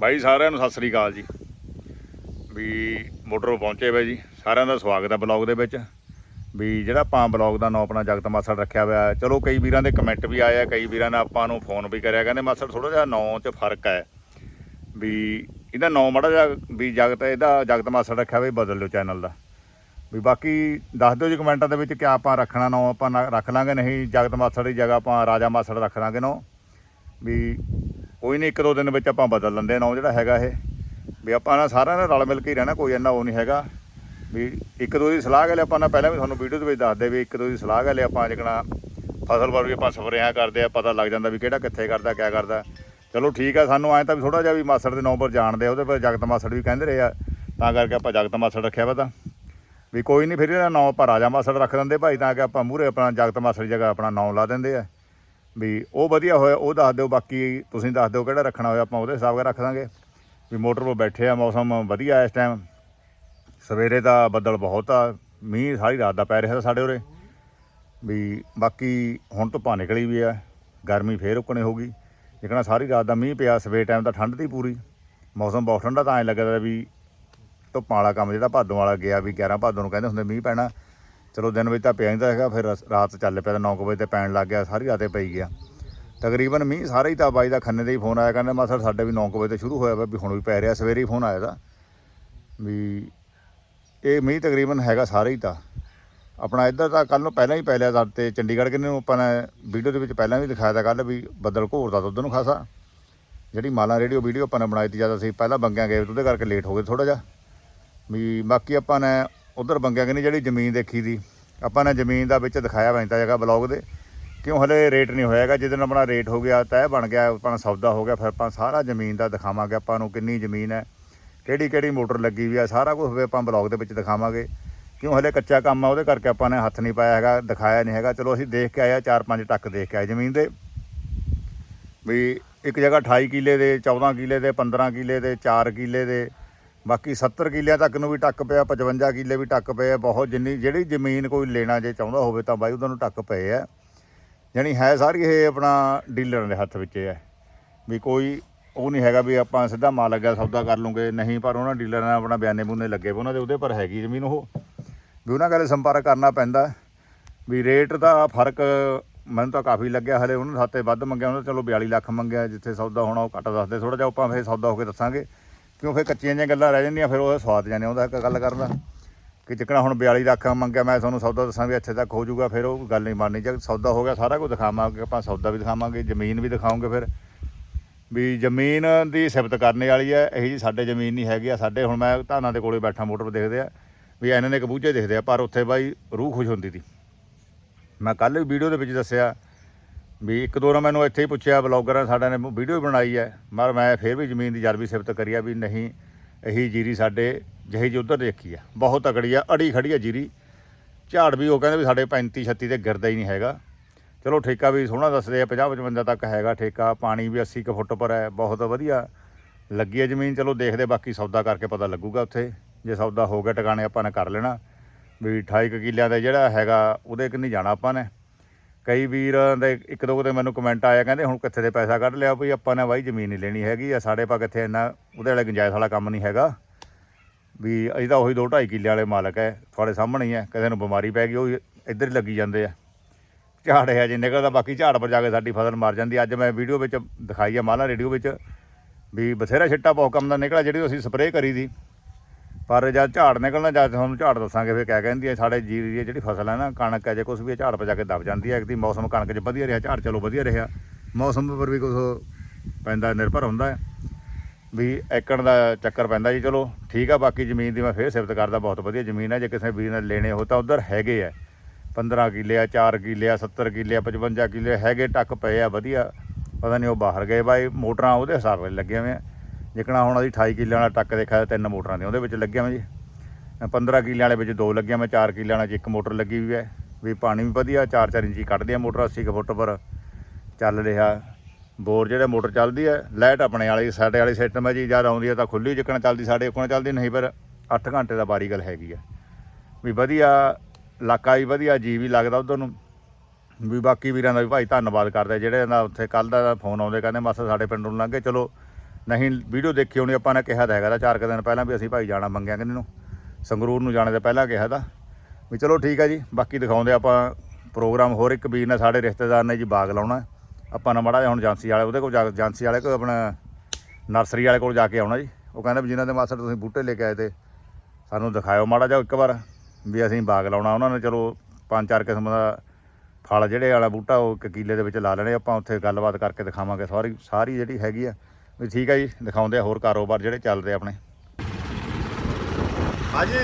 ਬਾਈ ਸਾਰਿਆਂ ਨੂੰ ਸਤਿ ਸ੍ਰੀ ਅਕਾਲ ਜੀ। ਵੀ ਮੋਟਰੋਂ ਪਹੁੰਚੇ ਵੇ ਜੀ। ਸਾਰਿਆਂ ਦਾ ਸਵਾਗਤ ਹੈ ਬਲੌਗ ਦੇ ਵਿੱਚ। ਵੀ ਜਿਹੜਾ ਆਪਾਂ ਬਲੌਗ ਦਾ ਨਾਂ ਆਪਣਾ ਜਗਤ ਮਾਸੜ ਰੱਖਿਆ ਹੋਇਆ ਚਲੋ ਕਈ ਵੀਰਾਂ ਦੇ ਕਮੈਂਟ ਵੀ ਆਏ ਆ, ਕਈ ਵੀਰਾਂ ਨੇ ਆਪਾਂ ਨੂੰ ਫੋਨ ਵੀ ਕਰਿਆ। ਕਹਿੰਦੇ ਮਾਸੜ ਥੋੜਾ ਜਿਹਾ ਨਾਂ 'ਚ ਫ਼ਰਕ ਹੈ। ਵੀ ਇਹਦਾ ਨਾਂ ਮਾੜਾ ਜਿਹਾ, ਵੀ ਜਗਤ, ਇਹਦਾ ਜਗਤ ਮਾਸੜ ਰੱਖਿਆ ਹੋਇਆ ਬਦਲ ਲਿਓ ਚੈਨਲ ਦਾ। ਵੀ ਬਾਕੀ ਦੱਸ ਦਿਓ ਜੀ ਕਮੈਂਟਾਂ ਦੇ ਵਿੱਚ ਕਿ ਆਪਾਂ ਰੱਖਣਾ ਨਾਂ ਆਪਾਂ ਨਾ- ਰੱਖ ਲਾਂਗੇ। ਨਹੀਂ, ਜਗਤ ਮਾਸੜ ਦੀ ਜਗ੍ਹਾ ਆਪਾਂ ਰਾਜਾ ਮਾਸੜ ਰੱਖ ਲਾਂਗੇ ਨਾਂ ਵੀ ਕੋਈ ਨਹੀਂ, ਇੱਕ ਦੋ ਦਿਨ ਵਿੱਚ ਆਪਾਂ ਬਦਲ ਲੈਂਦੇ ਨਾਂ ਜਿਹੜਾ ਹੈਗਾ ਇਹ। ਵੀ ਆਪਾਂ ਨਾ ਸਾਰਿਆਂ ਨੇ ਰਲ ਮਿਲ ਕੇ ਹੀ ਰਹਿਣਾ, ਕੋਈ ਇੰਨਾ ਉਹ ਨਹੀਂ ਹੈਗਾ। ਵੀ ਇੱਕ ਦੋ ਦੀ ਸਲਾਹ ਗੱਲ ਆਪਾਂ, ਨਾ ਪਹਿਲਾਂ ਵੀ ਤੁਹਾਨੂੰ ਵੀਡੀਓ ਦੇ ਵਿੱਚ ਦੱਸਦੇ ਵੀ ਇੱਕ ਦੋ ਦੀ ਸਲਾਹ ਗੱਲ ਆਪਾਂ ਜਿਹੜਾ ਫਸਲ ਪਰ ਵੀ ਆਪਾਂ ਸਪਰੇਆਂ ਕਰਦੇ ਆ, ਪਤਾ ਲੱਗ ਜਾਂਦਾ ਵੀ ਕਿਹੜਾ ਕਿੱਥੇ ਕਰਦਾ, ਕਿਆ ਕਰਦਾ। ਚਲੋ ਠੀਕ ਆ, ਸਾਨੂੰ ਐਂ ਤਾਂ ਵੀ ਥੋੜਾ ਜਿਹਾ ਵੀ ਮਾਸੜ ਦੇ ਨੰਬਰ ਜਾਣਦੇ ਆ, ਉਹਦੇ ਪਰ ਜਗਤ ਮਾਸੜ ਵੀ ਕਹਿੰਦੇ ਰਹੇ ਆ। ਤਾਂ ਕਰਕੇ ਆਪਾਂ ਜਗਤ ਮਾਸੜ ਰੱਖਿਆ ਵਾ ਤਾਂ। ਵੀ ਕੋਈ ਨਹੀਂ, ਫਿਰ ਇਹਦਾ ਨਾਂ ਆਪਾਂ ਰਾਜਾ ਮਾਸੜ ਰੱਖ ਦਿੰਦੇ ਭਾਈ, ਤਾਂ ਕਿ ਆਪਾਂ ਮੂਹਰੇ ਆਪਣਾ ਜਗਤ ਮਾਸੜ ਜਗ੍ਹਾ ਆਪਣਾ ਨਾਂ ਲਾ ਦਿੰਦੇ ਆ। ਵੀ ਉਹ ਵਧੀਆ ਹੋਇਆ, ਉਹ ਦੱਸ ਦਿਓ, ਬਾਕੀ ਤੁਸੀਂ ਦੱਸ ਦਿਓ ਕਿਹੜਾ ਰੱਖਣਾ ਹੋਇਆ, ਆਪਾਂ ਉਹਦੇ ਹਿਸਾਬ ਨਾਲ ਰੱਖ ਦਾਂਗੇ। ਵੀ ਮੋਟਰ 'ਤੇ ਬੈਠੇ ਆ, ਮੌਸਮ ਵਧੀਆ ਇਸ ਟਾਈਮ ਸਵੇਰੇ ਦਾ ਬੱਦਲ ਬਹੁਤ ਆ, ਮੀਂਹ ਸਾਰੀ ਰਾਤ ਦਾ ਪੈ ਰਿਹਾ ਸਾਡੇ ਉਰੇ। ਵੀ ਬਾਕੀ ਹੁਣ ਧੁੱਪਾਂ ਨਿਕਲੀ ਵੀ ਆ, ਗਰਮੀ ਫੇਰ ਉੱਕਣੇ ਹੋ ਗਈ ਲੇਕਿਨ ਸਾਰੀ ਰਾਤ ਦਾ ਮੀਂਹ ਪਿਆ, ਸਵੇਰ ਟਾਈਮ ਤਾਂ ਠੰਡ ਦੀ ਪੂਰੀ। ਮੌਸਮ ਬਹੁਤ ਠੰਡਾ ਤਾਂ ਐਂ ਲੱਗਦਾ ਵੀ ਧੁੱਪਾਂ ਵਾਲਾ ਕੰਮ ਜਿਹੜਾ ਭਾਦੋਂ ਵਾਲਾ ਗਿਆ, ਵੀ 11 ਭਾਦੋਂ ਨੂੰ ਕਹਿੰਦੇ ਹੁੰਦੇ ਮੀਂਹ ਪੈਣਾ। ਚਲੋ ਦਿਨ ਵਿੱਚ ਤਾਂ ਪਿਆ ਨਹੀਂ ਹੈਗਾ, ਫਿਰ ਰਾਤ ਚੱਲ ਪਿਆ ਤਾਂ 9 ਵਜੇ ਤੇ ਪੈਣ ਲੱਗ ਗਿਆ, ਸਾਰੀ ਰਾਤੇ ਪਈ ਗਿਆ। ਤਕਰੀਬਨ ਮੀਂਹ ਸਾਰਾ ਹੀ ਤਾਂ ਬਾਈ ਦਾ ਖੰਨੇ ਦੇ ਹੀ ਫੋਨ ਆਇਆ, ਕਹਿੰਦਾ ਮਾਸੜ ਸਾਡੇ ਵੀ 9 ਵਜੇ ਤੇ ਸ਼ੁਰੂ ਹੋਇਆ ਵਾ ਵੀ ਹੁਣ ਵੀ ਪੈ ਰਿਹਾ, ਸਵੇਰੇ ਹੀ ਫੋਨ ਆਇਆ ਦਾ। ਵੀ ਇਹ ਮੀਂਹ ਤਕਰੀਬਨ ਹੈਗਾ ਸਾਰੇ ਹੀ ਤਾਂ। ਆਪਣਾ ਇੱਧਰ ਤਾਂ ਕੱਲ ਨੂੰ ਪਹਿਲਾਂ ਹੀ ਪੈ ਲਿਆ ਸਾਡੇ ਤੇ, ਚੰਡੀਗੜ੍ਹ ਕਿਨੇ ਨੂੰ ਆਪਾਂ ਨੇ ਵੀਡੀਓ ਦੇ ਵਿੱਚ ਪਹਿਲਾਂ ਵੀ ਦਿਖਾਇਆ ਤਾਂ ਕੱਲ ਵੀ ਬੱਦਲ ਘੋਰਦਾ ਤਾਂ ਉਧਰ ਨੂੰ ਖਾਸਾ। ਜਿਹੜੀ ਮਾਲਾ ਰੇਡੀਓ ਵੀਡੀਓ ਆਪਾਂ ਨੇ ਬਣਾਈ ਤੀ ਜ਼ਿਆਦਾ ਅਸੀਂ ਪਹਿਲਾਂ ਬੰਗਿਆਂ ਗਏ, ਉਹਦੇ ਕਰਕੇ ਲੇਟ ਹੋ ਗਏ ਥੋੜਾ ਜਿਹਾ। ਵੀ ਬਾਕੀ ਆਪਾਂ ਨੇ ਉਧਰ ਬੰਗਿਆ ਕਿ ਜਿਹੜੀ ਜ਼ਮੀਨ ਦੇਖੀ ਦੀ, ਆਪਾਂ ਨੇ ਜ਼ਮੀਨ ਦਾ ਵਿੱਚ ਦਿਖਾਇਆ ਵੈਂਤਾ ਜਗ੍ਹਾ ਬਲੌਗ ਦੇ, ਕਿਉਂ ਹਲੇ ਰੇਟ ਨਹੀਂ ਹੋਇਆਗਾ ਜਦੋਂ ਆਪਣਾ ਰੇਟ ਹੋ ਗਿਆ ਤੈਅ ਬਣ ਗਿਆ ਆਪਣਾ ਸੌਦਾ ਹੋ ਗਿਆ, ਫਿਰ ਆਪਾਂ ਸਾਰਾ ਜ਼ਮੀਨ ਦਾ ਦਿਖਾਵਾਂਗੇ, ਆਪਾਂ ਨੂੰ ਕਿੰਨੀ ਜ਼ਮੀਨ ਹੈ, ਕਿਹੜੀ ਕਿਹੜੀ ਮੋਟਰ ਲੱਗੀ ਵੀ ਆ ਸਾਰਾ ਕੁਝ ਵੀ ਆਪਾਂ ਬਲੌਗ ਦੇ ਵਿੱਚ ਦਿਖਾਵਾਂਗੇ। ਕਿਉਂ ਹਲੇ ਕੱਚਾ ਕੰਮ ਆ, ਉਹਦੇ ਕਰਕੇ ਆਪਾਂ ਨੇ ਹੱਥ ਨਹੀਂ ਪਾਇਆ ਹੈਗਾ, ਦਿਖਾਇਆ ਨਹੀਂ ਹੈਗਾ। ਚਲੋ ਅਸੀਂ ਦੇਖ ਕੇ ਆਏ ਆ, ਚਾਰ ਪੰਜ ਟੱਕ ਦੇਖ ਕੇ ਆਏ ਜ਼ਮੀਨ ਦੇ। ਵੀ ਇੱਕ ਜਗ੍ਹਾ 28 ਕਿੱਲੇ ਦੇ 14 ਕਿੱਲੇ ਦੇ 15 ਕਿੱਲੇ ਦੇ 4 ਕਿੱਲੇ ਦੇ ਬਾਕੀ 70 ਕਿੱਲਿਆਂ ਤੱਕ ਨੂੰ ਵੀ ਟੱਕ ਪਿਆ 55 ਕਿੱਲੇ ਵੀ ਟੱਕ ਪਏ ਆ, ਬਹੁਤ ਜਿੰਨੀ, ਜਿਹੜੀ ਜ਼ਮੀਨ ਕੋਈ ਲੈਣਾ ਜੇ ਚਾਹੁੰਦਾ ਹੋਵੇ ਤਾਂ ਬਾਈ ਉਹਨਾਂ ਨੂੰ ਟੱਕ ਪਏ ਆ। ਜਾਣੀ ਹੈ ਸਾਰੀ ਇਹ ਆਪਣਾ ਡੀਲਰਾਂ ਦੇ ਹੱਥ ਵਿੱਚ ਹੈ ਵੀ ਕੋਈ ਉਹ ਨਹੀਂ ਹੈਗਾ ਵੀ ਆਪਾਂ ਸਿੱਧਾ ਮਾਲ ਲੱਗਿਆ ਸੌਦਾ ਕਰ ਲੂਗੇ, ਨਹੀਂ ਪਰ ਉਹਨਾਂ ਡੀਲਰਾਂ ਨਾਲ ਆਪਣਾ ਬਿਆਨੇ ਬੂਨੇ ਲੱਗੇ ਉਹਨਾਂ ਦੇ ਉਹਦੇ ਪਰ ਹੈਗੀ ਜ਼ਮੀਨ ਉਹ। ਵੀ ਉਹਨਾਂ ਗੱਲ ਸੰਪਰਕ ਕਰਨਾ ਪੈਂਦਾ। ਵੀ ਰੇਟ ਦਾ ਫ਼ਰਕ ਮੈਨੂੰ ਤਾਂ ਕਾਫੀ ਲੱਗਿਆ, ਹਲੇ ਉਹਨਾਂ ਸਾਤੇ ਵੱਧ ਮੰਗਿਆ, ਉਹਨਾਂ ਚਲੋ 42 ਲੱਖ ਮੰਗਿਆ, ਜਿੱਥੇ ਸੌਦਾ ਹੋਣਾ ਉਹ ਘੱਟ ਦੱਸਦੇ ਥੋੜਾ ਜਿਹਾ ਆਪਾਂ ਫੇਰ ਸੌਦਾ ਹੋ ਕੇ ਦੱਸਾਂਗੇ। ਕਿਉਂ ਫੇਰ ਕੱਚੀਆਂ ਜਿਹੀਆਂ ਗੱਲਾਂ ਰਹਿ ਜਾਂਦੀਆਂ, ਫਿਰ ਉਹ ਸਵਾਦ ਜਾਣੇ ਆਉਂਦਾ ਇੱਕ ਗੱਲ ਕਰਦਾ ਕਿ ਜਿੱਕਣਾ ਹੁਣ 42 ਲੱਖ ਮੰਗਿਆ, ਮੈਂ ਤੁਹਾਨੂੰ ਸੌਦਾ ਦੱਸਾਂ ਵੀ ਇੱਥੇ ਤੱਕ ਹੋ ਜਾਊਗਾ, ਫਿਰ ਉਹ ਗੱਲ ਨਹੀਂ ਮੰਨਣੀ ਜੇ ਸੌਦਾ ਹੋ ਗਿਆ, ਸਾਰਾ ਕੁਝ ਦਿਖਾਵਾਂਗੇ, ਆਪਾਂ ਸੌਦਾ ਵੀ ਦਿਖਾਵਾਂਗੇ, ਜ਼ਮੀਨ ਵੀ ਦਿਖਾਵਾਂਗੇ ਫਿਰ। ਵੀ ਜ਼ਮੀਨ ਦੀ ਸਿਫਤ ਕਰਨੇ ਵਾਲੀ ਹੈ, ਇਹੀ ਜੀ ਸਾਡੇ ਜ਼ਮੀਨ ਨਹੀਂ ਹੈਗੀ ਆ, ਸਾਡੇ ਹੁਣ ਮੈਂ ਧਾਨਾਂ ਦੇ ਕੋਲੇ ਬੈਠਾ, ਮੋਟਰ ਦੇਖਦੇ ਆ, ਵੀ ਇਹਨਾਂ ਨੇ ਕਬੂਜੇ ਦਿਖਦੇ ਆ, ਪਰ ਉੱਥੇ ਬਾਈ ਰੂਹ ਖੁਸ਼ ਹੁੰਦੀ ਸੀ ਮੈਂ ਕੱਲ ਵੀ ਵੀਡੀਓ ਦੇ ਵਿੱਚ ਦੱਸਿਆ ਵੀ ਇੱਕ ਦੋ ਨੇ ਮੈਨੂੰ ਇੱਥੇ ਹੀ ਪੁੱਛਿਆ, ਬਲੌਗਰਾਂ ਸਾਡਿਆਂ ਨੇ ਵੀਡੀਓ ਵੀ ਬਣਾਈ ਹੈ। ਮਰ ਮੈਂ ਫਿਰ ਵੀ ਜ਼ਮੀਨ ਦੀ ਜਰਬੀ ਸਿਫਤ ਕਰੀ ਆ ਵੀ ਨਹੀਂ, ਇਹੀ ਜੀਰੀ ਸਾਡੇ ਜਿਹੀ ਜਿਹੀ ਉੱਧਰ ਦੇਖੀ ਆ। ਬਹੁਤ ਤਕੜੀ ਆ, ਅੜੀ ਖੜੀ ਆ ਜੀਰੀ। ਝਾੜ ਵੀ ਉਹ ਕਹਿੰਦੇ ਵੀ ਸਾਡੇ 35 36 ਤੇ ਗਿਰਦਾ ਹੀ ਨਹੀਂ ਹੈਗਾ। ਚਲੋ ਠੇਕਾ ਵੀ ਸੋਹਣਾ ਦੱਸਦੇ ਆ 50 55 ਤੱਕ ਹੈਗਾ ਠੇਕਾ, ਪਾਣੀ ਵੀ 80 ਕੁ ਫੁੱਟ ਪਰ ਹੈ, ਬਹੁਤ ਵਧੀਆ। ਲੱਗੀ ਹੈ ਜ਼ਮੀਨ, ਚਲੋ ਦੇਖਦੇ, ਬਾਕੀ ਸੌਦਾ ਕਰਕੇ ਪਤਾ ਲੱਗੂਗਾ ਉੱਥੇ। ਜੇ ਸੌਦਾ ਹੋ ਗਿਆ, ਟਿਕਾਣੇ ਆਪਾਂ ਨੇ ਕਰ ਲੈਣਾ। ਵੀ 28 ਕੁ ਕਿੱਲਿਆਂ ਦਾ ਜਿਹੜਾ ਹੈਗਾ, ਉਹਦੇ ਕਿ ਨਹੀਂ ਜਾਣਾ ਆਪਾਂ ਨੇ। ਕਈ ਵੀਰ ਦੇ ਇੱਕ ਦੋ ਤੇ ਮੈਨੂੰ ਕਮੈਂਟ ਆਇਆ ਕਹਿੰਦੇ ਹੁਣ ਕਿੱਥੇ ਦੇ ਪੈਸਾ ਕੱਢ ਲਿਆ ਵੀ ਆਪਾਂ ਨੇ ਬਾਈ ਜ਼ਮੀਨ ਨਹੀਂ ਲੈਣੀ ਹੈਗੀ ਆ, ਸਾਡੇ ਪਾ ਕਿੱਥੇ ਇੰਨਾ, ਉਹਦੇ ਵਾਲੇ ਗੁੰਜਾਇਸ਼ ਵਾਲਾ ਕੰਮ ਨਹੀਂ ਹੈਗਾ। ਵੀ ਅਸੀਂ ਤਾਂ ਉਹੀ 2 2.5 ਕਿੱਲੇ ਵਾਲੇ ਮਾਲਕ ਹੈ ਤੁਹਾਡੇ ਸਾਹਮਣੇ ਹੀ ਹੈ ਕਿਸੇ ਨੂੰ ਬਿਮਾਰੀ ਪੈ ਗਈ, ਉਹ ਇੱਧਰ ਹੀ ਲੱਗੀ ਜਾਂਦੇ ਆ। ਝਾੜ ਹੈ, ਜੇ ਨਿਕਲਦਾ ਬਾਕੀ ਝਾੜ ਪਰ ਜਾ ਕੇ ਸਾਡੀ ਫਸਲ ਮਰ ਜਾਂਦੀ ਅੱਜ ਮੈਂ ਵੀਡੀਓ ਵਿੱਚ ਦਿਖਾਈ ਆ, ਮਾਲਾ ਰੇਡੀਓ ਵਿੱਚ, ਵੀ ਬਥੇਰਾ ਛਿੱਟਾ ਬਹੁਤ ਕੰਮ ਦਾ ਨਿਕਲਿਆ, ਜਿਹੜੀ ਅਸੀਂ ਸਪਰੇਅ ਕਰੀ ਦੀ ਪਰ ਜਦ ਝਾੜ ਨਿਕਲਣਾ ਜਦ ਤੁਹਾਨੂੰ ਝਾੜ ਦੱਸਾਂਗੇ ਫਿਰ ਕਹਿ ਕਹਿੰਦੀ ਹੈ ਸਾਡੇ ਜੀਰੀ ਦੀ ਜਿਹੜੀ ਫਸਲ ਹੈ ਨਾ ਕਣਕ ਹੈ ਜੇ ਕੁਝ ਵੀ ਹੈ, ਝਾੜ ਪਜਾ ਕੇ ਦਬ ਜਾਂਦੀ ਹੈ ਇੱਕ ਦੀ ਮੌਸਮ ਕਣਕ 'ਚ ਵਧੀਆ ਰਿਹਾ ਝਾੜ ਚਲੋ ਵਧੀਆ ਰਿਹਾ। ਮੌਸਮ ਉੱਪਰ ਵੀ ਕੁਝ ਪੈਂਦਾ ਨਿਰਭਰ ਹੁੰਦਾ ਹੈ। ਵੀ ਏਕੜ ਦਾ ਚੱਕਰ ਪੈਂਦਾ ਜੀ ਚਲੋ ਠੀਕ ਆ ਬਾਕੀ ਜ਼ਮੀਨ ਦੀ ਮੈਂ ਫੇਰ ਸਿਫਤ ਕਰਦਾ ਬਹੁਤ ਵਧੀਆ ਜ਼ਮੀਨ ਹੈ ਜੇ ਕਿਸੇ ਵੀਰ ਨੇ ਲੈਣੇ ਹੋ ਤਾਂ ਉਧਰ ਹੈਗੇ ਆ। 15 ਕਿੱਲੇ ਆ 4 ਕਿੱਲੇ ਆ 70 ਕਿੱਲੇ ਆ 55 ਕਿੱਲੇ ਹੈਗੇ ਟੱਕ ਪਏ ਆ ਵਧੀਆ। ਪਤਾ ਨਹੀਂ ਉਹ ਬਾਹਰ ਗਏ ਬਾਈ ਮੋਟਰਾਂ ਉਹਦੇ ਹਿਸਾਬ ਨਾਲ ਲੱਗੀਆਂ ਹੋਈਆਂ। ਜਿਕਣਾ ਹੁਣ ਅਸੀਂ 28 ਕਿੱਲਿਆਂ ਵਾਲਾ ਟੱਕ ਦੇਖਿਆ ਤਿੰਨ ਮੋਟਰਾਂ ਦੇ, ਉਹਦੇ ਵਿੱਚ ਲੱਗਿਆ ਮੈਂ ਜੀ। 15 ਕਿੱਲਿਆਂ ਵਾਲੇ ਵਿੱਚ ਦੋ ਲੱਗਿਆ, ਮੈਂ 4 ਕਿੱਲਿਆਂ ਵਾਲਾ 'ਚ ਇੱਕ ਮੋਟਰ ਲੱਗੀ ਹੋਈ ਹੈ। ਵੀ ਪਾਣੀ ਵੀ ਵਧੀਆ 4-4 ਇੰਚੀ ਕੱਢਦੀ ਆ ਮੋਟਰ 80 ਕੁ ਫੁੱਟ ਪਰ ਚੱਲ ਰਿਹਾ। ਬੋਰ ਜਿਹੜਾ ਮੋਟਰ ਚੱਲਦੀ ਹੈ, ਲਾਈਟ ਆਪਣੇ ਵਾਲੀ, ਸਾਡੇ ਵਾਲੀ ਸਿਸਟਮ ਹੈ ਜੀ, ਜਦ ਆਉਂਦੀ ਹੈ ਤਾਂ ਖੁੱਲੀ ਜਿੱਕਣ ਚੱਲਦੀ, ਸਾਡੇ ਕੋਲ ਚੱਲਦੀ ਨਹੀਂ, ਪਰ 8 ਘੰਟੇ ਦਾ ਬਾਰੀ ਗੱਲ ਹੈਗੀ ਆ। ਵੀ ਵਧੀਆ ਇਲਾਕਾ ਵੀ ਵਧੀਆ, ਜੀ ਵੀ ਲੱਗਦਾ ਉਧਰ ਨੂੰ। ਵੀ ਬਾਕੀ ਵੀਰਾਂ ਦਾ ਵੀ ਭਾਈ ਧੰਨਵਾਦ ਕਰਦੇ, ਜਿਹੜੇ ਨਾ ਉੱਥੇ ਕੱਲ ਦਾ ਫੋਨ ਆਉਂਦੇ, ਕਹਿੰਦੇ ਮਾਸਾ ਸਾਡੇ ਪਿੰਡ ਨੂੰ ਲੰਘੇ ਚਲੋ ਨਹੀਂ, ਵੀਡੀਓ ਦੇਖੀ ਹੋਣੀ, ਆਪਾਂ ਨੇ ਕਿਹਾ ਤਾਂ ਹੈਗਾ ਤਾਂ ਚਾਰ ਕੁ ਦਿਨ ਪਹਿਲਾਂ ਵੀ ਅਸੀਂ ਭਾਈ ਜਾਣਾ ਮੰਗਿਆ ਕਿੰਨੇ ਨੂੰ। ਸੰਗਰੂਰ ਨੂੰ ਜਾਣੇ ਤੋਂ ਪਹਿਲਾਂ ਕਿਹਾ ਤਾਂ। ਵੀ ਚਲੋ ਠੀਕ ਆ ਜੀ, ਬਾਕੀ ਦਿਖਾਉਂਦੇ ਆਪਾਂ ਪ੍ਰੋਗਰਾਮ, ਹੋਰ ਇੱਕ ਵੀਰ ਨੇ ਸਾਡੇ ਰਿਸ਼ਤੇਦਾਰ ਨੇ ਜੀ ਬਾਗ ਲਾਉਣਾ। ਆਪਾਂ ਨਾ ਮਾੜਾ ਜਿਹਾ ਹੁਣ ਏਜੰਸੀ ਵਾਲੇ, ਉਹਦੇ ਕੋਲ ਜਾ, ਏਜੰਸੀ ਵਾਲੇ ਕੋਲ ਆਪਣਾ ਨਰਸਰੀ ਵਾਲੇ ਕੋਲ ਜਾ ਕੇ ਆਉਣਾ ਜੀ। ਉਹ ਕਹਿੰਦਾ ਵੀ ਜਿਨ੍ਹਾਂ ਦੇ ਮਾਸਟਰ ਤੁਸੀਂ ਬੂਟੇ ਲੈ ਕੇ ਆਏ ਤੇ ਸਾਨੂੰ ਦਿਖਾਇਓ ਮਾੜਾ ਜਿਹਾ ਇੱਕ ਵਾਰ ਵੀ ਅਸੀਂ ਬਾਗ ਲਾਉਣਾ। ਉਹਨਾਂ ਨੇ ਚਲੋ ਪੰਜ ਚਾਰ ਕਿਸਮ ਦਾ ਫਲ ਜਿਹੜੇ ਵਾਲਾ ਬੂਟਾ ਉਹ ਇੱਕ ਕੀਲੇ ਦੇ ਵਿੱਚ ਲਾ ਲੈਣੇ, ਆਪਾਂ ਉੱਥੇ ਗੱਲਬਾਤ ਕਰਕੇ ਦਿਖਾਵਾਂਗੇ। ਸਾਰੀ ਸਾਰੀ ਜਿਹੜੀ ਹੈਗੀ ਆ ਵੀ ਠੀਕ ਆ ਜੀ, ਦਿਖਾਉਂਦੇ ਆ ਹੋਰ ਕਾਰੋਬਾਰ ਜਿਹੜੇ ਚੱਲਦੇ ਆਪਣੇ। ਹਾਂਜੀ।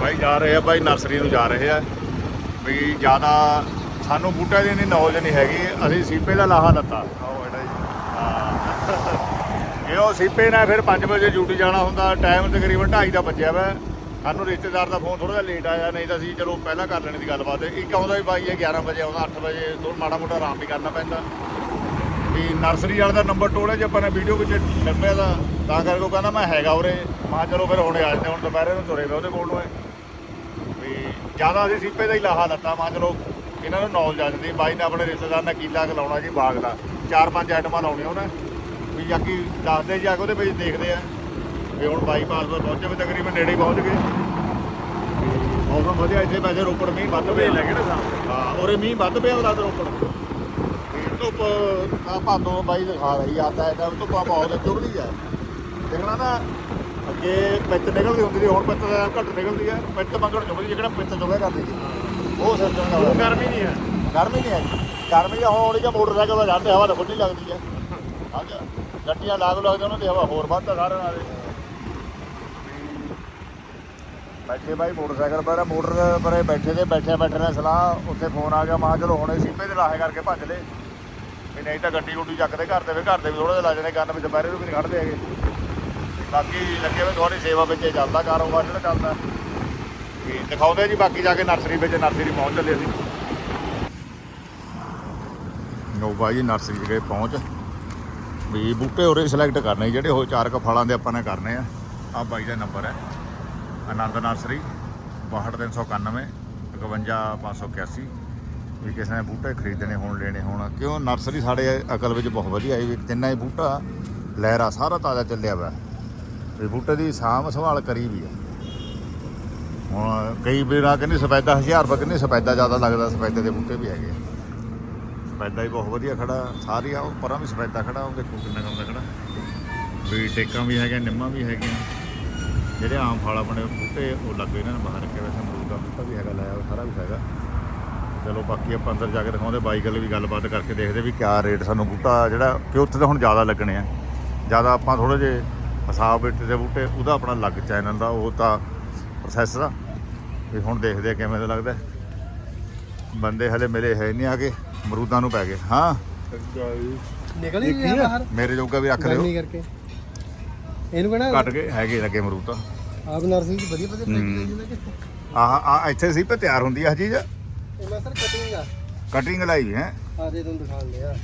ਭਾਈ ਜਾ ਰਹੇ ਆ, ਭਾਈ ਨਰਸਰੀ ਨੂੰ ਜਾ ਰਹੇ ਆ। ਵੀ ਜ਼ਿਆਦਾ ਸਾਨੂੰ ਬੂਟਿਆਂ ਦੀ ਇੰਨੀ ਨੌਲੇਜ ਨਹੀਂ ਹੈਗੀ, ਅਸੀਂ ਸੀਪੇ ਦਾ ਲਾਹਾ ਲੱਤਾ। ਉਹ ਇਹ ਉਹ ਸੀਪੇ ਨਾਲ ਫਿਰ 5 ਵਜੇ ਡਿਊਟੀ ਜਾਣਾ ਹੁੰਦਾ ਟਾਈਮ ਤਕਰੀਬਨ 2:30 ਦਾ ਵੱਜਿਆ ਵਾ। ਸਾਨੂੰ ਰਿਸ਼ਤੇਦਾਰ ਦਾ ਫੋਨ ਥੋੜਾ ਜਿਹਾ ਲੇਟ ਆਇਆ, ਨਹੀਂ ਤਾਂ ਅਸੀਂ ਚਲੋ ਪਹਿਲਾਂ ਕਰ ਲੈਣੀ ਦੀ ਗੱਲਬਾਤ। ਇੱਕ ਆਉਂਦਾ ਵੀ ਬਾਈ ਇਹ 11 ਵਜੇ ਆਉਂਦਾ 8 ਵਜੇ ਤੋਂ ਮਾੜਾ ਮੋਟਾ ਆਰਾਮ ਵੀ ਕਰਨਾ ਪੈਂਦਾ। ਵੀ ਨਰਸਰੀ ਵਾਲੇ ਦਾ ਨੰਬਰ ਟੋੜਿਆ ਜੇ ਆਪਾਂ ਨੇ ਵੀਡੀਓ ਵਿੱਚ ਲੱਭਿਆ ਦਾ ਤਾਂ ਕਰਕੇ ਉਹ ਕਹਿੰਦਾ ਮੈਂ ਹੈਗਾ ਉਰੇ। ਮੈਂ ਚਲੋ ਫਿਰ ਹੁਣੇ ਆ ਜਾਂਦੇ ਹੁਣ ਦੁਪਹਿਰੇ ਨੂੰ ਤੁਰੇ ਵੇ ਉਹਦੇ ਕੋਲ ਨੂੰ। ਵੀ ਜ਼ਿਆਦਾ ਅਸੀਂ ਸੀਪੇ ਦਾ ਹੀ ਲਾਹਾ ਲੱਤਾ ਮੈਂ ਚਲੋ ਇਹਨਾਂ ਨੂੰ ਨੌਲੇਜ ਆ ਜਾਂਦੀ ਬਾਈ ਨੇ ਆਪਣੇ ਰਿਸ਼ਤੇਦਾਰ ਨਾਲ ਕੀਲਾ ਕੁ ਲਾਉਣਾ ਜੀ ਬਾਗ ਦਾ। ਚਾਰ ਪੰਜ ਆਈਟਮਾਂ ਲਾਉਣੀਆਂ ਉਹਨੇ। ਵੀ ਜਾਕੀ ਦੱਸਦੇ ਜਾ ਕੇ ਉਹਦੇ ਵਿੱਚ ਦੇਖਦੇ ਆ। ਵੀ ਹੁਣ ਬਾਈਪਾਸ ਤੋਂ ਪਹੁੰਚੇ ਵੀ ਤਕਰੀਬਨ ਨੇੜੇ ਹੀ ਪਹੁੰਚ ਗਏ। ਮੌਸਮ ਵਧੀਆ ਇੱਥੇ ਵੈਸੇ ਰੋਪੜ ਮੀਂਹ ਵੱਧ ਪਿਆ। ਲੱਗੇ ਨਾ ਹਾਂ ਉਰੇ ਮੀਂਹ ਵੱਧ ਪਿਆ ਉਹਦਾ ਰੋਪੜ। ਧੁੱਪ ਆ ਬਾਈ ਦਿਖਾ ਰਹੀ ਹੈ ਤਾਂ ਧੁੱਪਾਂ ਬਹੁਤ ਹੈ ਦੇਖਣਾ ਨਾ ਅੱਗੇ ਪਿੱਤ ਨਿਕਲਦੀ ਹੁੰਦੀ ਸੀ ਹੁਣ ਪਿੱਤ ਘੱਟ ਨਿਕਲਦੀ ਹੈ ਪਿੱਤ ਮੰਗਣ ਚੁਗਦੀ ਜਿਹੜਾ ਪਿੱਤ ਚੁਗਿਆ ਕਰਦੀ ਸੀ। ਉਹ ਸਿਰ ਤੋਂ ਗਰਮੀ ਨਹੀਂ ਹੈ ਗਰਮੀ ਨਹੀਂ ਹੈ ਗਰਮੀ ਆ ਹੁਣ ਜਾਂ ਮੋਟਰਸਾਈਕਲ ਦਾ ਜਾਂਦੇ ਹਵਾ ਤਾਂ ਖੁੱਲੀ ਲੱਗਦੀ ਹੈ ਹਾਂਜੀ ਗੱਡੀਆਂ ਲਾਗ ਲੱਗਦੇ ਉਹਨਾਂ ਦੀ ਹਵਾ ਹੋਰ ਵੱਧ ਆ ਸਾਰਿਆਂ ਨਾਲੇ। ਬੈਠੇ ਬਾਈ ਮੋਟਰਸਾਈਕਲ ਪਰ ਮੋਟਰ ਪਰੇ ਬੈਠੇ ਤੇ ਬੈਠੇ ਬੈਠੇ ਨੇ ਸਲਾਹ ਉੱਥੇ ਫੋਨ ਆ ਗਿਆ ਮਾਂ ਚਲੋ ਹੁਣੇ ਸੀਪੇ ਦੇ ਲਾਹੇ ਕਰਕੇ ਭੱਜ ਲਏ। ਵੀ ਨਹੀਂ ਤਾਂ ਗੱਡੀ ਗੁੱਡੀ ਚੱਕਦੇ, ਘਰ ਦੇ ਵੀ ਘਰ ਦੇ ਵੀ ਥੋੜਾ ਜਿਹਾ ਲਾ ਜਾਣੇ ਕੰਨ ਵਿੱਚ ਦੁਪਹਿਰੇ ਨੂੰ ਵੀ ਨਹੀਂ ਖੜਦੇ ਹੈਗੇ। ਬਾਕੀ ਲੱਗੇ ਹੋਏ ਤੁਹਾਡੀ ਸੇਵਾ ਵਿੱਚ ਇਹ ਚੱਲਦਾ, ਕਾਰੋਬਾਰ ਜਿਹੜਾ ਚੱਲਦਾ। ਵੀ ਦਿਖਾਉਂਦੇ ਜੀ, ਬਾਕੀ ਜਾ ਕੇ ਨਰਸਰੀ ਵਿੱਚ ਨਰਸਰੀ ਪਹੁੰਚ ਚੱਲੇ ਅਸੀਂ। ਨੋ ਬਾਈ ਨਰਸਰੀ ਜਿਹੜੇ ਪਹੁੰਚ। ਵੀ ਬੂਟੇ ਉਰੇ ਸਿਲੈਕਟ ਕਰਨੇ ਜਿਹੜੇ ਉਹ ਚਾਰ ਕ ਫਲਾਂ ਦੇ ਆਪਾਂ ਨੇ ਕਰਨੇ ਆ। ਆ ਬਾਈ ਦਾ ਨੰਬਰ ਹੈ। ਆਨੰਦ ਨਰਸਰੀ 62391 51581 ਵੀ ਕਿਸੇ ਨੇ ਬੂਟੇ ਖਰੀਦਣੇ ਹੋਣ ਲੈਣੇ ਹੋਣ ਕਿਉਂ ਨਰਸਰੀ ਸਾਡੇ ਅਕਲ ਵਿੱਚ ਬਹੁਤ ਵਧੀਆ ਹੈ ਵੀ ਜਿੰਨਾ ਇਹ ਬੂਟਾ ਲਹਿਰਾ ਸਾਰਾ ਤਾਜ਼ਾ ਚੱਲਿਆ ਵਾ। ਵੀ ਬੂਟੇ ਦੀ ਸਾਂਭ ਸੰਭਾਲ ਕਰੀ ਵੀ ਆ। ਹੁਣ ਕਈ ਵੀਰਾਂ ਕਹਿੰਦੇ ਸਫੈਦਾ 1000 ਰੁਪਏ ਕਹਿੰਦੇ ਸਫੈਦਾ ਜ਼ਿਆਦਾ ਲੱਗਦਾ ਸਫੈਦੇ ਦੇ ਬੂਟੇ ਵੀ ਹੈਗੇ ਆ। ਸਫੈਦਾ ਹੀ ਬਹੁਤ ਵਧੀਆ ਖੜਾ ਸਾਰੀ ਆ ਉਹ ਪਰਾਂ ਵੀ ਸਫੈਦਾ ਖੜਾ ਉਹ ਦੇਖੋ ਕਿੰਨਾ ਕੰਮ ਦਾ ਖੜਾ। ਵੀ ਟੇਕਾਂ ਵੀ ਹੈਗੇ ਨਿੰਮਾਂ ਵੀ ਹੈਗੀਆਂ। ਜਿਹੜੇ ਆਮ ਫਲ ਆਪਣੇ ਬੂਟੇ ਉਹ ਲੱਗੇ ਇਹਨਾਂ ਨੇ ਬਾਹਰ ਰੱਖੇ ਵੈਸੇ ਅਮਰੂਦ ਦਾ ਬੂਟਾ ਵੀ ਹੈਗਾ ਲਾਇਆ ਹੋਇਆ, ਸਾਰਾ ਕੁਛ ਹੈਗਾ। ਚਲੋ ਬਾਕੀ ਆਪਾਂ ਅੰਦਰ ਜਾ ਕੇ ਦਿਖਾਉਂਦੇ ਬਾਈ ਗੱਲ ਵੀ ਗੱਲਬਾਤ ਕਰਕੇ ਦੇਖਦੇ ਵੀ ਕਿਆ ਰੇਟ ਸਾਨੂੰ ਬੂਟਾ ਜਿਹੜਾ ਕਿ ਉੱਥੇ ਤਾਂ ਹੁਣ ਜ਼ਿਆਦਾ ਲੱਗਣੇ ਆ। ਜ਼ਿਆਦਾ ਆਪਾਂ ਥੋੜੇ ਜੇ ਹਿਸਾਬ ਵਿੱਚ ਦੇ ਬੂਟੇ ਉਹਦਾ ਆਪਣਾ ਲੱਗ ਚੈਨਲ ਦਾ ਉਹ ਤਾਂ ਪ੍ਰੋਸੈਸ ਦਾ। ਵੀ ਹੁਣ ਦੇਖਦੇ ਆ ਕਿਵੇਂ ਦਾ ਲੱਗਦਾ। ਬੰਦੇ ਹਲੇ ਮਿਲੇ ਹੈ ਨਹੀਂ ਆਗੇ ਅਮਰੂਦਾਂ ਨੂੰ ਪੈ ਗਏ। ਹਾਂ। ਨਿਕਲ ਹੀ ਗਿਆ ਬਾਹਰ। ਮੇਰੇ ਜੋਗਾ ਵੀ ਰੱਖ ਲਿਓ। ਕਰਕੇ। ਇਹਨੂੰ ਕਹਣਾ ਕੱਟ ਕੇ ਹੈਗੇ ਲੱਗੇ ਅਮਰੂਦ ਤਾਂ। ਆਪ ਨਰਸਿੰਗ ਚ ਵਧੀਆ ਵਧੀਆ ਕਿ ਆਹ ਆ ਇੱਥੇ ਸੀ ਪੇ ਤਿਆਰ ਹੁੰਦੀ ਆ ਚੀਜ਼। ਇਹ ਮੈਂ ਸਰ ਕਟਿੰਗ ਆ। ਕਟਿੰਗ ਲਾਈ ਹੈ। ਆ ਦੇ ਤੁਹਾਨੂੰ ਦਿਖਾ ਲਿਆ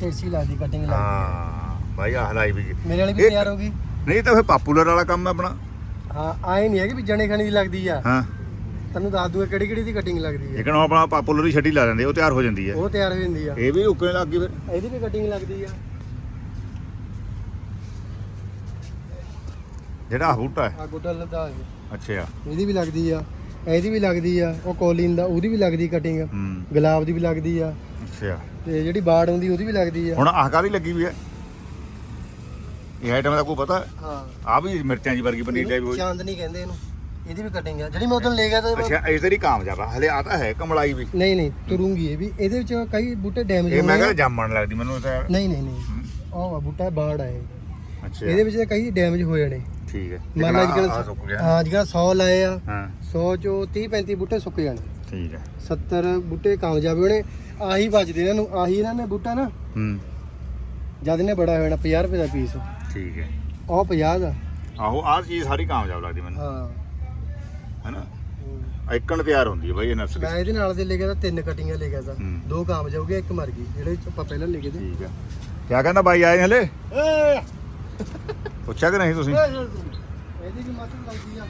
ਟੇਸੀ ਲੱਗਦੀ ਕਟਿੰਗ ਲੱਗਦੀ ਹਾਂ ਭਾਈ ਆਹ ਲਾਈ ਵੀ ਮੇਰੇ ਵਾਲੀ ਵੀ ਇਹ- ਤਿਆਰ ਹੋ ਗਈ। ਨਹੀਂ ਤਾਂ ਫਿਰ ਪਾਪੂਲਰ ਵਾਲਾ ਕੰਮ ਹੈ ਆਪਣਾ। ਹਾਂ ਆਏ ਨਹੀਂ ਹੈ ਕਿ ਵੀ ਜਣੇ ਖਾਣੀ ਦੀ ਲੱਗਦੀ ਆ। ਹਾਂ। ਤੈਨੂੰ ਦੱਸ ਦੂਗਾ ਕਿਹੜੀ ਕਿਹੜੀ ਦੀ ਕਟਿੰਗ ਲੱਗਦੀ ਹੈ ਲੇਕਿਨ ਉਹ ਆਪਣਾ ਪਾਪੂਲਰ ਹੀ ਛੱਡੀ ਲਾ ਦਿੰਦੇ ਉਹ ਤਿਆਰ ਹੋ ਜਾਂਦੀ ਹੈ ਉਹ ਤਿਆਰ ਹੋ ਜਾਂਦੀ ਆ। ਇਹ ਵੀ ਉੱਕਣੇ ਲੱਗ ਗਈ ਫਿਰ। ਇਹਦੀ ਵੀ ਕਟਿੰਗ ਲੱਗਦੀ ਆ। ਜਿਹੜਾ ਆਹ ਬੂਟਾ ਹੈ। ਆ ਗੋਡਾ ਲੱਦਾ ਇਹ। ਅੱਛਾ। ਇਹਦੀ ਵੀ ਲੱਗਦੀ ਆ। ਇਹਦੀ ਵੀ ਲੱਗਦੀ ਆ ਉਹ ਕੋਲਿਨ ਦਾ ਉਹਦੀ ਵੀ ਲੱਗਦੀ ਕਟਿੰਗ ਹੂੰ। ਗੁਲਾਬ ਦੀ ਵੀ ਲੱਗਦੀ ਆ। ਅੱਛਾ। ਤੇ ਜਿਹੜੀ ਬਾੜ ਹੁੰਦੀ ਉਹਦੀ ਵੀ ਲੱਗਦੀ ਆ। ਹੁਣ ਆਹ ਕਾਹਦੀ ਲੱਗੀ ਵੀ ਹੈ ਇਹ ਆਈਟਮ ਦਾ ਕੋਈ ਪਤਾ? ਹਾਂ। ਆ ਵੀ ਮਿਰਚਾਂ ਜੀ ਵਰਗੀ ਪਨੀਰ ਟਾਈਪ ਹੋਈ ਚਾਂਦਨੀ ਕਹਿੰਦੇ ਇਹਨੂੰ। ਇਹਦੀ ਵੀ ਕਟਿੰਗ ਆ। ਜਿਹੜੀ ਮੈਂ ਉਦੋਂ ਲੈ ਗਿਆ ਤਾਂ ਅੱਛਾ ਇਸ ਤੇਰੀ ਕਾਮਯਾਬ ਆ। ਹਲੇ ਆ ਤਾਂ ਹੈ ਕਮਲਾਈ ਵੀ। ਨਹੀਂ ਨਹੀਂ ਤੁਰੂੰਗੀ ਇਹ ਵੀ। ਇਹਦੇ ਵਿੱਚ ਕਈ ਬੂਟੇ ਡੈਮੇਜ ਇਹ ਮੈਂ। ਕਹਿੰਦਾ ਜਾਮਣ ਲੱਗਦੀ ਮੈਨੂੰ ਤਾਂ ਨਹੀਂ ਨਹੀਂ ਨਹੀਂ। ਉਹ ਆ ਬੂਟਾ ਬਾੜ ਆ ਇਹ। ਅੱਛਾ। ਇਹਦੇ ਵਿੱਚ ਤਾਂ ਕਈ ਡੈਮੇਜ ਹੋ ਜਾਣੇ ਠੀਕ ਹੈ। ਮੰਨ ਲਾ ਲੇਕਿਨ ਆਹ ਸੁੱਕ ਅੱਜ ਗਿਆ। ਹਾਂ ਅੱਜ 100 ਲਾਏ ਆ। ਹਾਂ। 100 ਚੋਂ 30 35 ਬੂਟੇ ਸੁੱਕ ਜਾਣੇ। ਠੀਕ ਹੈ। 70 ਬੂਟੇ ਕਾਮਯਾਬ ਹੋਣੇ। ਆਹੀ ਬਚਦੇ ਇਹਨਾਂ ਨੂੰ। ਆਹੀ ਇਹਨਾਂ ਨੇ ਬੂਟਾ ਨਾ। ਹੂੰ। ਜਦ ਇਹਨੇ ਬੜਾ ਹੋ ਜਾਣਾ 50 ਰੁਪਏ ਦਾ ਪੀਸ। ਠੀਕ ਹੈ। ਉਹ 50 ਦਾ। ਆਹੋ ਆਹ ਚੀਜ਼ ਸਾਰੀ ਕਾਮਯਾਬ ਲੱਗਦੀ ਮੈਨੂੰ। ਹਾਂ। ਹੈਨਾ? ਤਿਆਰ ਹੁੰਦੀ ਹੈ ਬਾਈ ਇਹ ਨਰਸਰੀ ਮੈਂ ਇਹਦੇ ਨਾਲ ਦੇ ਲੈ ਗਿਆ ਤਾਂ ਤਿੰਨ ਕਟਿੰਗਾਂ ਲੈ ਗਿਆ ਤਾਂ। ਦੋ ਕਾਮਯਾਬ ਹੋ ਗਏ ਇੱਕ ਮਰ ਗਈ। ਜਿਹੜੇ ਆਪਾਂ ਪਹਿਲਾਂ ਲੈ ਗਏ ਤੇ ਠੀਕ ਹੈ। ਕਿਆ ਕਹਿੰਦਾ ਬਾਈ ਆਏ ਹਲੇ? ਪੁੱਛਿਆ ਕਿ ਨਹੀਂ ਤੁਸੀਂ? ਇਹਦੀ ਵੀ ਮਸਲ ਲੱਗਦੀ ਆ।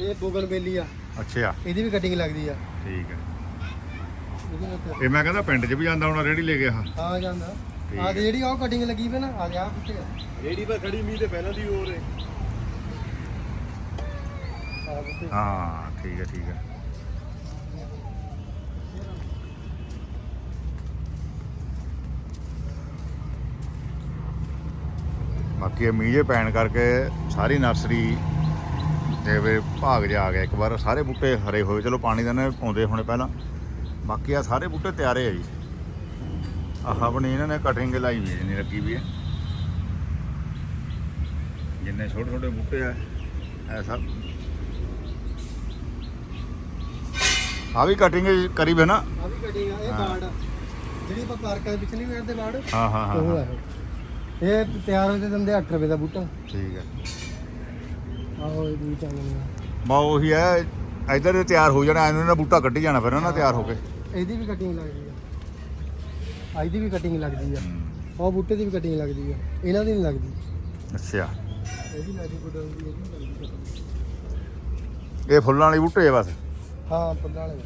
ਇਹ ਬੋਗਨਵੇਲੀ ਆ। ਅੱਛਾ। ਇਹਦੀ ਵੀ ਕਟਿੰਗ ਲੱਗਦੀ ਆ। ਠੀਕ ਹੈ ਇਹ ਮੈਂ ਕਹਿੰਦਾ ਪਿੰਡ 'ਚ ਵੀ ਜਾਂਦਾ ਹੁਣ ਰੇੜੀ ਲੈ ਗਿਆ ਆ ਜਾਂਦਾ। ਠੀਕ ਆ। ਹੈ। ਜਿਹੜੀ ਉਹ ਕਟਿੰਗ ਲੱਗੀ ਵੇ ਨਾ ਆ ਗਿਆ ਆ। ਰੇੜੀ ਪਰ ਖੜੀ ਮੀਂਹ ਤੇ ਪਹਿਲਾਂ ਦੀ ਹੋਰ ਹੈ ਹਾਂ ਠੀਕ ਹੈ ਠੀਕ ਹੈ ਬਾਕੀ ਇਹ ਮੀਂਹ ਜੇ ਪੈਣ ਕਰਕੇ ਸਾਰੀ ਨਰਸਰੀ ਦੇ ਵੇ ਭਾਗ ਜਾ ਆ ਗਿਆ। ਇੱਕ ਵਾਰ ਸਾਰੇ ਬੂਟੇ ਹਰੇ ਹੋਏ। ਚਲੋ ਪਾਣੀ ਦਾ ਨਾ ਆਉਂਦੇ ਹੋਣੇ ਪਹਿਲਾਂ। ਬਾਕੀ ਆ ਸਾਰੇ ਬੂਟੇ ਤਿਆਰੇ ਆ ਜੀ। ਆਹ ਆਪਣੀ ਇਹਨਾਂ ਨੇ ਕਟਿੰਗ ਲਾਈ ਵੀ ਨਹੀਂ ਲੱਗੀ ਵੀ ਹੈ। ਜਿੰਨੇ ਛੋਟੇ ਛੋਟੇ ਬੂਟੇ ਆ ਇਹ ਸਭ। ਆ ਵੀ ਕਟਿੰਗ ਕਰੀ ਵੇ ਨਾ। ਆ ਵੀ ਕਟਿੰਗ ਆ ਇਹ। ਬਾੜ। ਜਿਹੜੀ ਆਪਾਂ ਪਾਰਕਾਂ ਦੇ ਵਿੱਚ ਨਹੀਂ ਵੇਚਦੇ ਬਾੜ ਹਾਂ ਹਾਂ ਹਾਂ ਉਹ ਹਾਂ, ਹੈ ਇਹ ਤਿਆਰ ਹੋਏ ਤੇ ਦਿੰਦੇ 8 ਰੁਪਏ ਦਾ ਬੂਟਾ। ਠੀਕ ਹੈ। ਆਹੋ ਇਹ ਵੀ ਚਾਹੀਦਾ ਬਾ ਉਹੀ ਹੈ ਇਧਰ ਇਹ ਤਿਆਰ ਹੋ ਜਾਣਾ ਇਹਨਾਂ ਦਾ ਬੂਟਾ ਕੱਢੀ ਜਾਣਾ ਫਿਰ ਨਾ ਤਿਆਰ ਹੋ ਕੇ। ਇਹਦੀ ਵੀ ਕਟਿੰਗ ਲੱਗਦੀ ਆ। ਆ ਇਹਦੀ ਵੀ ਕਟਿੰਗ ਲੱਗਦੀ ਆ। ਉਹ ਬੂਟੇ ਦੀ ਵੀ ਕਟਿੰਗ ਲੱਗਦੀ ਆ। ਇਹਨਾਂ ਦੀ ਨਹੀਂ ਲੱਗਦੀ। ਅੱਛਾ। ਇਹਦੀ ਲੱਗਦੀ ਬੂਟੇ ਦੀ ਇਹਦੀ ਨਹੀਂ ਲੱਗਦੀ cutting। ਇਹ ਫੁੱਲਾਂ ਵਾਲੀ ਬੂਟੇ ਆ ਬਸ? ਹਾਂ ਪੰਦਾਂ ਵਾਲੇ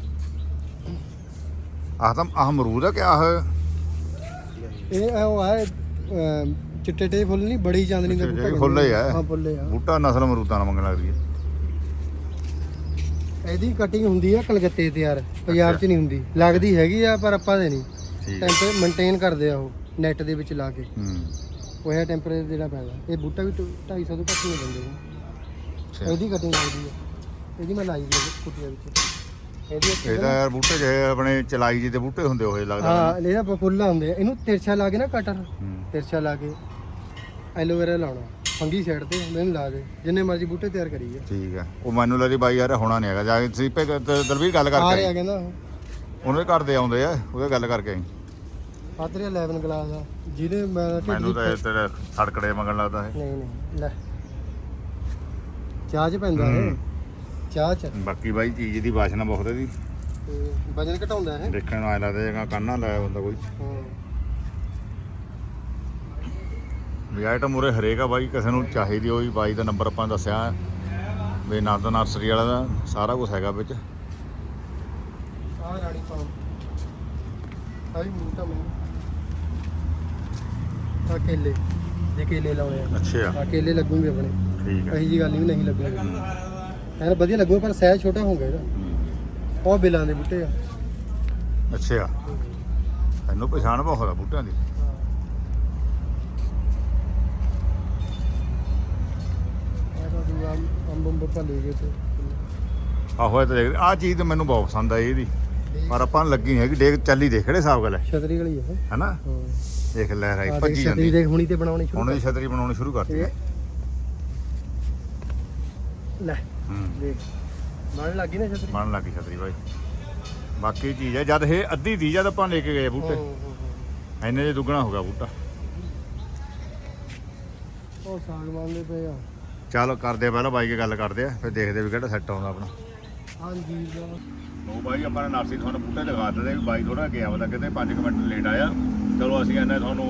ਆਹ ਤਾਂ ਆਹ ਅਮਰੂਦ ਆ ਕਿ ਆਹ ਇਹ ਉਹ ਹੈ ਅਮ, ਚਿੱਟੇ ਟੇ ਫੁੱਲ ਨਹੀਂ ਬੜੀ ਚਾਂਦਨੀ ਦਾ ਬੂਟਾ ਫੁੱਲ ਆ। ਹਾਂ ਫੁੱਲੇ ਆ। ਬੂਟਾ ਨਸਲ ਅਮਰੂਦਾਂ ਨਾਲ ਮੰਗਣ ਲੱਗਦੀ ਹੈ। ਇਹਦੀ ਕਟਿੰਗ ਹੁੰਦੀ ਆ ਕਲਕੱਤੇ ਤੇ ਯਾਰ ਪੰਜਾਬ 'ਚ ਨਹੀਂ ਹੁੰਦੀ। ਲੱਗਦੀ ਹੈਗੀ ਆ ਪਰ ਆਪਾਂ ਦੇ ਨਹੀਂ। ਟੈਂਪਰ ਮੇਨਟੇਨ ਕਰਦੇ ਆ ਉਹ ਨੈਟ ਦੇ ਵਿੱਚ ਲਾ ਕੇ। ਹੂੰ। ਉਹ ਹੈ ਟੈਂਪਰੇਚਰ ਜਿਹੜਾ ਪੈਂਦਾ। ਇਹ ਬੂਟਾ ਵੀ 250 ਤੋਂ ਘੱਟ ਨਹੀਂ ਅੱਛਾ। ਇਹਦੀ ਕਟਿੰਗ ਲੱਗਦੀ ਆ। ਇਹਦੀ ਮੈਂ ਲਾਈ ਦੀ ਕੁੱਟੀਆਂ ਵਿੱਚ। ਇਹਦੀ ਯਾਰ ਬੂਟੇ ਜਿਹੇ ਆਪਣੇ ਚਲਾਈ ਜੀ ਦੇ ਬੂਟੇ ਹੁੰਦੇ ਹੋਏ ਲੱਗਦਾ ਹਾਂ ਇਹਦਾ ਫੁੱਲਾਂ ਹੁੰਦੇ ਇਹਨੂੰ ਤਿਰਛਾ ਲਾ ਕੇ ਨਾ ਕਟਰ ਤਿਰਛਾ ਲਾ ਕੇ। ਐਲੋਵੇਰਾ ਲਾਉਣਾ। ਫੰਗੀ ਸਾਈਡ ਤੇ ਮੈਨੂੰ ਲਾ ਦੇ ਜਿੰਨੇ ਮਰਜ਼ੀ ਬੂਟੇ ਤਿਆਰ ਕਰੀ ਜਾ ਠੀਕ ਹੈ ਉਹ ਮੈਨੂੰ ਲੱਗਦੀ ਬਾਈ ਯਾਰ ਹੋਣਾ ਨਹੀਂ ਹੈਗਾ। ਜਾ ਕੇ ਸੀਪੇ ਦਲਵੀਰ ਗੱਲ ਆ ਕਰਕੇ ਰਿਹਾ ਆਈ। ਕਹਿੰਦਾ। ਉਹਨੇ ਘਰ ਦੇ ਆਉਂਦੇ ਆ ਉਹਦੇ ਗੱਲ ਕਰਕੇ ਆਈ। ਆਤਰੇ 11 ਗਲਾਸ ਆ। ਜਿਹਦੇ ਮੈਂ ਢਿੱਡ ਮੈਨੂੰ ਦੀ ਤਾਂ ਇਹ ਤੇਰੇ ਸੜਕੜੇ ਮੰਗਣ ਲੱਗਦਾ ਹੈ ਨਹੀਂ ਨਹੀਂ ਲੈ। ਚਾਹ ਚ ਪੈਂਦਾ ਇਹ। ਹੂੰ। ਚਾਹ ਚ। ਬਾਕੀ ਬਾਈ ਚੀਜ਼ ਦੀ ਵਾਸ਼ਨਾ ਬਹੁਤ ਹੈ ਦੀ ਤੇ ਵਜਨ ਘਟਾਉਂਦਾ ਹੈ ਦੇਖਣ ਨੂੰ ਆਇਆ ਲੱਗਦਾ ਜਗਾ ਕੰਨਾ ਲਾਇਆ ਬੰਦਾ ਕੋਈ। ਹਾਂ। ਵੀ ਆਈਟਮ ਉਰੇ ਹਰੇਕ ਆ ਬਾਈ ਕਿਸੇ ਨੂੰ ਚਾਹੀਦੀ ਹੋਈ ਬਾਈ ਦਾ ਨੰਬਰ ਆਪਾਂ ਦੱਸਿਆ। ਵੀ ਨੰਦ ਨਰਸਰੀ ਵਾਲਾ ਦਾ ਸਾਰਾ ਕੁਝ ਹੈਗਾ ਵਿੱਚ। ਆ ਰਾਣੀ ਪਾਉ। ਮੂੰਹ ਤਾਂ ਮੈਨੂੰ। ਆ ਕੇਲੇ। ਜੇ ਕੇਲੇ ਲਾਉਣੇ ਆ। ਅੱਛਾ। ਆ ਕੇਲੇ ਲੱਗੂਗੇ ਆਪਣੇ। ਠੀਕ ਹੈ ਅਹੀ ਜੀ ਗੱਲ ਨਹੀਂ ਵੀ ਨਹੀਂ ਲੱਗੂਗੇ। ਯਾਰ ਵਧੀਆ ਲੱਗੂ ਪਰ ਸਾਈਜ਼ ਛੋਟਾ ਹੋਊਗਾ ਇਹਦਾ। ਉਹ ਬਿਲਾਂ ਦੇ ਬੂਟੇ ਆ। ਅੱਛਾ। ਇਹਨੂੰ ਪਛਾਣ ਬਹੁਤ ਆ ਬੂਟਿਆਂ ਦੀ। ਗਏ ਤੇ। ਆਹੋ ਇਹ ਤਾਂ ਦੇਖ ਆ ਚੀਜ਼ ਤਾਂ ਮੈਨੂੰ ਬਹੁਤ ਪਸੰਦ ਆਈ ਇਹਦੀ। ਪਰ ਆਪਾਂ ਨੂੰ ਲੱਗੀ ਨਹੀਂ ਹੈਗੀ। ਡੇਕ ਚੱਲੀ ਦੇਖ ਕਿਹੜੇ ਹਿਸਾਬ ਗੱਲ ਹੈ? ਛਤਰੀ ਗਲੀ ਹੈ। ਹੈਨਾ? ਹਾਂ। ਦੇਖ ਲੈ ਰਹੀ ਆਹ ਦੇਖ ਭੱਜੀ ਛਤਰੀ ਜਾਂਦੀ ਦੇਖ ਹੁਣੀ ਤੇ ਬਣਾਉਣੀ ਸ਼ੁਰੂ ਹੁਣ ਇਹ ਛਤਰੀ ਬਣਾਉਣੀ ਸ਼ੁਰੂ ਕਰਤੀ ਇਹ ਲੈ ਹੂੰ। ਦੇਖ ਬਣ ਲੱਗੀ ਨਾ ਛਤਰੀ? ਬਣਨ ਲੱਗੀ ਛਤਰੀ ਬਾਈ। ਬਾਕੀ ਚੀਜ਼ ਹੈ ਜਦ ਇਹ ਅੱਧੀ ਦੀ ਜਦ ਆਪਾਂ ਲੈ ਕੇ ਗਏ ਬੂਟੇ। ਐਨੇ ਜੇ ਦੁੱਗਣਾ ਹੋ ਗਿਆ ਬੂਟਾ। ਉਹ ਸਾਗਵਾਨ ਦੇ ਪਏ ਆ। ਚੱਲ ਕਰਦੇ ਆ ਪਹਿਲਾਂ ਬਾਈ ਕੇ ਗੱਲ ਕਰਦੇ ਆ ਫਿਰ ਦੇਖਦੇ ਵੀ ਕਿਹੜਾ ਸੈੱਟ ਆਉਂਦਾ ਆਪਣਾ। ਹਾਂਜੀ ਉਹ ਬਾਈ ਆਪਾਂ ਨੇ ਨਾਸੀ ਤੁਹਾਨੂੰ ਬੂਟੇ ਦਿਖਾ ਦਿੱਤੇ ਵੀ ਬਾਈ ਥੋੜਾ ਗਿਆ ਪਤਾ ਕਿਤੇ 5 ਮਿੰਟ ਲੇਟ ਆਇਆ। ਚਲੋ ਅਸੀਂ ਇਹਨੇ ਤੁਹਾਨੂੰ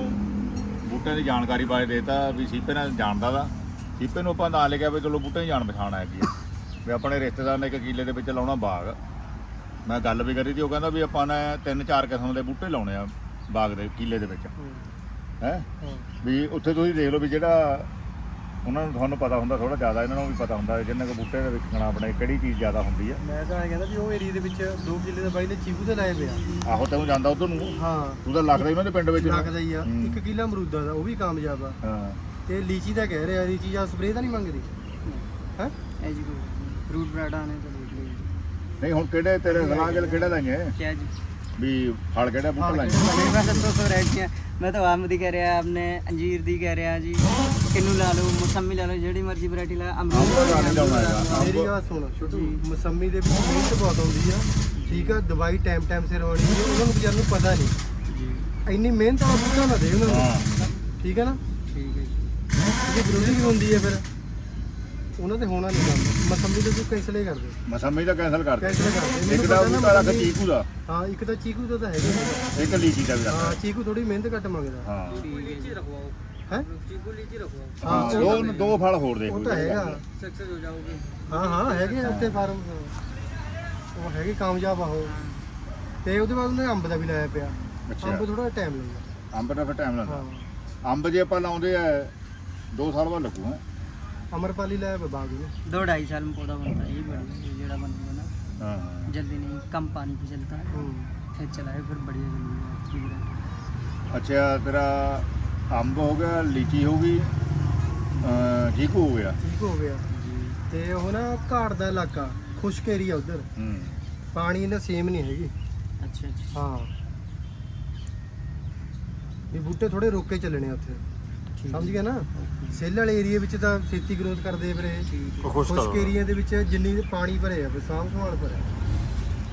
ਬੂਟੇ ਦੀ ਜਾਣਕਾਰੀ ਬਾਰੇ ਦੇਤਾ ਵੀ ਸੀਪੇ ਨਾਲ ਜਾਣਦਾ ਦਾ ਸੀਪੇ ਨੂੰ ਆਪਾਂ ਨਾਲ ਲਿਆ ਵੀ ਚਲੋ ਬੂਟੇ ਦੀ ਜਾਣ ਪਛਾਣ ਹੈ ਕੀ ਵੀ ਆਪਣੇ ਰਿਸ਼ਤੇਦਾਰ ਨੇ ਇੱਕ ਕਿੱਲੇ ਦੇ ਵਿੱਚ ਲਾਉਣਾ ਬਾਗ। ਮੈਂ ਗੱਲ ਵੀ ਕਰੀ ਤੀ ਉਹ ਕਹਿੰਦਾ ਵੀ ਆਪਾਂ ਨੇ ਤਿੰਨ ਚਾਰ ਕਿਸਮ ਦੇ ਬੂਟੇ ਲਾਉਣੇ ਆ ਬਾਗ ਦੇ ਕਿੱਲੇ ਦੇ ਵਿੱਚ। ਹਾਂ। ਵੀ ਉੱਥੇ ਤੁਸੀਂ ਦੇਖ ਲਓ ਵੀ ਜਿਹੜਾ ਉਹਨਾਂ ਨੂੰ ਤੁਹਾਨੂੰ ਪਤਾ ਹੁੰਦਾ ਥੋੜਾ ਜ਼ਿਆਦਾ ਇਹਨਾਂ ਨੂੰ ਵੀ ਪਤਾ ਹੁੰਦਾ ਜਿੰਨਾ ਕੁ ਬੂਟੇ ਦੇ ਵੇਖਣਾ ਆਪਣੇ ਕਿਹੜੀ ਚੀਜ਼ ਜ਼ਿਆਦਾ ਹੁੰਦੀ ਆ। ਮੈਂ ਤਾਂ ਐਂ ਕਹਿੰਦਾ ਵੀ ਉਹ ਏਰੀਆ ਦੇ ਵਿੱਚ ਦੋ ਕਿੱਲੇ ਦਾ ਬਾਈ ਨੇ ਚੀਕੂ ਦੇ ਲਾਏ ਪਿਆ ਆਹੋ ਤੈਨੂੰ ਜਾਂਦਾ ਉਧਰ ਨੂੰ। ਹਾਂ। ਤੂੰ ਤਾਂ ਲੱਗਦਾ ਹੀ ਉਹਨਾਂ ਦੇ ਪਿੰਡ ਵਿੱਚ। ਨੂੰ। ਲੱਗਦਾ ਹੀ ਆ। ਹੂੰ। ਇੱਕ ਕਿੱਲਾ ਅਮਰੂਦਾਂ ਦਾ ਉਹ ਵੀ ਕਾਮਯਾਬ ਆ। ਹਾਂ। ਤੇ ਲੀਚੀ ਦਾ ਕਹਿ ਰਿਹਾ ਲੀਚੀ ਜਾਂ ਸਪਰੇਅ ਤਾਂ ਨਹੀਂ ਮੰਗਦੀ? ਹੈ? ਐਜੀ ਕੋ ਫਰੂਟ ਬਰਾਡਾ ਨੇ ਤਾਂ ਦੇਖ ਲਈ। ਨਹੀਂ ਹੁਣ ਕਿਹੜੇ ਤੇਰੇ ਸਲਾਹ ਗਿਲ ਕਿਹੜਾ ਲਾਈਏ ਕਿਆ ਜੀ? ਵੀ ਫਲ ਕਿਹੜਾ ਬੂਟਾ ਲਾਈਏ ਮੇਰੇ ਪਾਸ 200 ਵੈਰਾਈਟੀਆਂ। ਮੈਂ ਤਾਂ ਆਮ ਦੀ ਕਹਿ ਰਿਹਾ ਆਪਣੇ ਅੰਜੀਰ ਦੀ ਕਹਿ ਰਿਹਾ ਜੀ। ਕਿੰਨੂ ਲਾ ਲਓ ਮੌਸਮੀ ਲਾ ਲਓ ਜਿਹੜੀ ਮਰਜ਼ੀ ਵੈਰਾਈਟੀ ਲਾ ਅੰਬ ਦਾ ਮੇਰੀ ਗੱਲ ਸੁਣ ਛੋਟੂ ਮਸੰਮੀ ਦੇ ਵਿੱਚ ਮਿਹਨਤ ਬਹੁਤ ਆਉਂਦੀ ਆ। ਠੀਕ ਆ ਦਵਾਈ ਟਾਈਮ ਟਾਈਮ ਸਿਰ ਹੋਣੀ ਉਹਨਾਂ ਨੂੰ ਵਿਚਾਰ ਨੂੰ ਪਤਾ ਨਹੀਂ। ਇੰਨੀ ਮਿਹਨਤ ਵਾਲਾ ਬੂਟਾ ਨਾ ਦੇ ਉਹਨਾਂ ਨੂੰ। ਠੀਕ ਹੈ ਨਾ? ਠੀਕ ਹੈ ਜੀ। ਇਹ ਜ਼ਰੂਰੀ ਵੀ ਹੁੰਦੀ ਹੈ ਫਿਰ। ਉਹਨਾਂ ਤੇ ਹੋਣਾ ਨਹੀਂ ਕੰਮ ਮਸੰਮੀ ਦੇ ਤੂੰ ਕੈਂਸਲ ਹੀ ਕਰ ਦੇ ਮਸੰਮੀ ਦਾ ਕੈਨਸਲ ਕਰ ਦੇ ਕੈਂਸਲ ਕਰ ਦੇ ਇੱਕ ਮੈਨੂੰ ਦਾ ਪਤਾ ਨਾ ਬੂਟਾ ਰੱਖ ਮਸੰਮੀ- ਚੀਕੂ ਦਾ ਹਾਂ ਇੱਕ ਤਾਂ ਚੀਕੂ ਦਾ ਤਾਂ ਹੈਗਾ ਹੀ। ਇੱਕ ਲੀਚੀ ਦਾ ਵੀ ਰੱਖ ਹਾਂ ਚੀਕੂ ਥੋੜੀ ਮਿਹਨਤ ਘੱਟ ਮੰਗਦਾ ਹਾਂ लीची रखवाओ ਹੈ चीकू लीची रखवाओ ਹਾਂ ਹਾਂ, ਦੋ ਦੋ ਫਲ ਹੋਰ ਦੇ ਉਹ ਤਾਂ ਹੈਗਾ सक्सेस हो जाओगे ਹਾਂ ਹਾਂ ਹੈਗੇ ਆ ਉੱਤੇ ਫਾਰਮ ਉਹ ਹੈਗੇ ਕਾਮਯਾਬ ਆ ਉਹ ਤੇ ਉਹਦੇ ਬਾਅਦ ਉਹਨੇ ਅੰਬ ਦਾ ਵੀ ਲਾਇਆ ਪਿਆ ਅੱਛਾ ਅੰਬ ਥੋੜਾ ਟਾਈਮ ਲੈਂਦਾ ਅੰਬ ਦਾ ਫਿਰ ਟਾਈਮ ਲੱਗਦਾ ਹਾਂ ਅੰਬ ਜੇ ਆਪਾਂ ਲਾਉਂਦੇ ਆ 2 ਸਾਲ ਬਾਅਦ ਲੱਗੂ ਹੈ ਅਮਰਪਾਲੀ ਲੈ ਬਾਗ ਨੂੰ दो ढाई साल में पौधा बनता है ये बढ़िया ये जेड़ा बनता है ना ਹਾਂ जल्दी नहीं कम पानी पे चलता है ਹੂੰ फिर चलाए फिर बढ़िया जल्दी ठीक है ਅੱਛਾ ਤੇਰਾ ਅੰਬ ਹੋ ਗਿਆ ਲੀਚੀ ਹੋ ਗਈ ਅਹ ਚੀਕੂ ਹੋ ਗਿਆ ਠੀਕ ਹੋ ਗਿਆ ਤੇ ਉਹ ਨਾ ਘਾੜ ਦਾ ਇਲਾਕਾ ਖੁਸ਼ਕ ਏਰੀਆ ਉਧਰ ਹੂੰ ਪਾਣੀ ਇਹਨਾਂ ਸੇਮ ਨਹੀਂ ਹੈਗੀ अच्छा अच्छा ਹਾਂ ਵੀ ਬੂਟੇ ਥੋੜੇ ਰੋਕ ਕੇ ਚੱਲਣੇ ਆ ਉੱਥੇ ठीक ਸਮਝ ਗਿਆ ਨਾ? ਸੇਲ ਵਾਲੇ ਏਰੀਆ ਵਿੱਚ ਤਾਂ ਛੇਤੀ ਗਰੋਥ ਕਰਦੇ ਆ ਫਿਰ ਇਹ। ਖੁਸ਼ਕ ਏਰੀਆ ਦੇ ਵਿੱਚ ਜਿੰਨੀ ਪਾਣੀ ਭਰੇ ਆ ਫਿਰ ਸਾਂਭ ਸੰਭਾਲ ਭਰੇ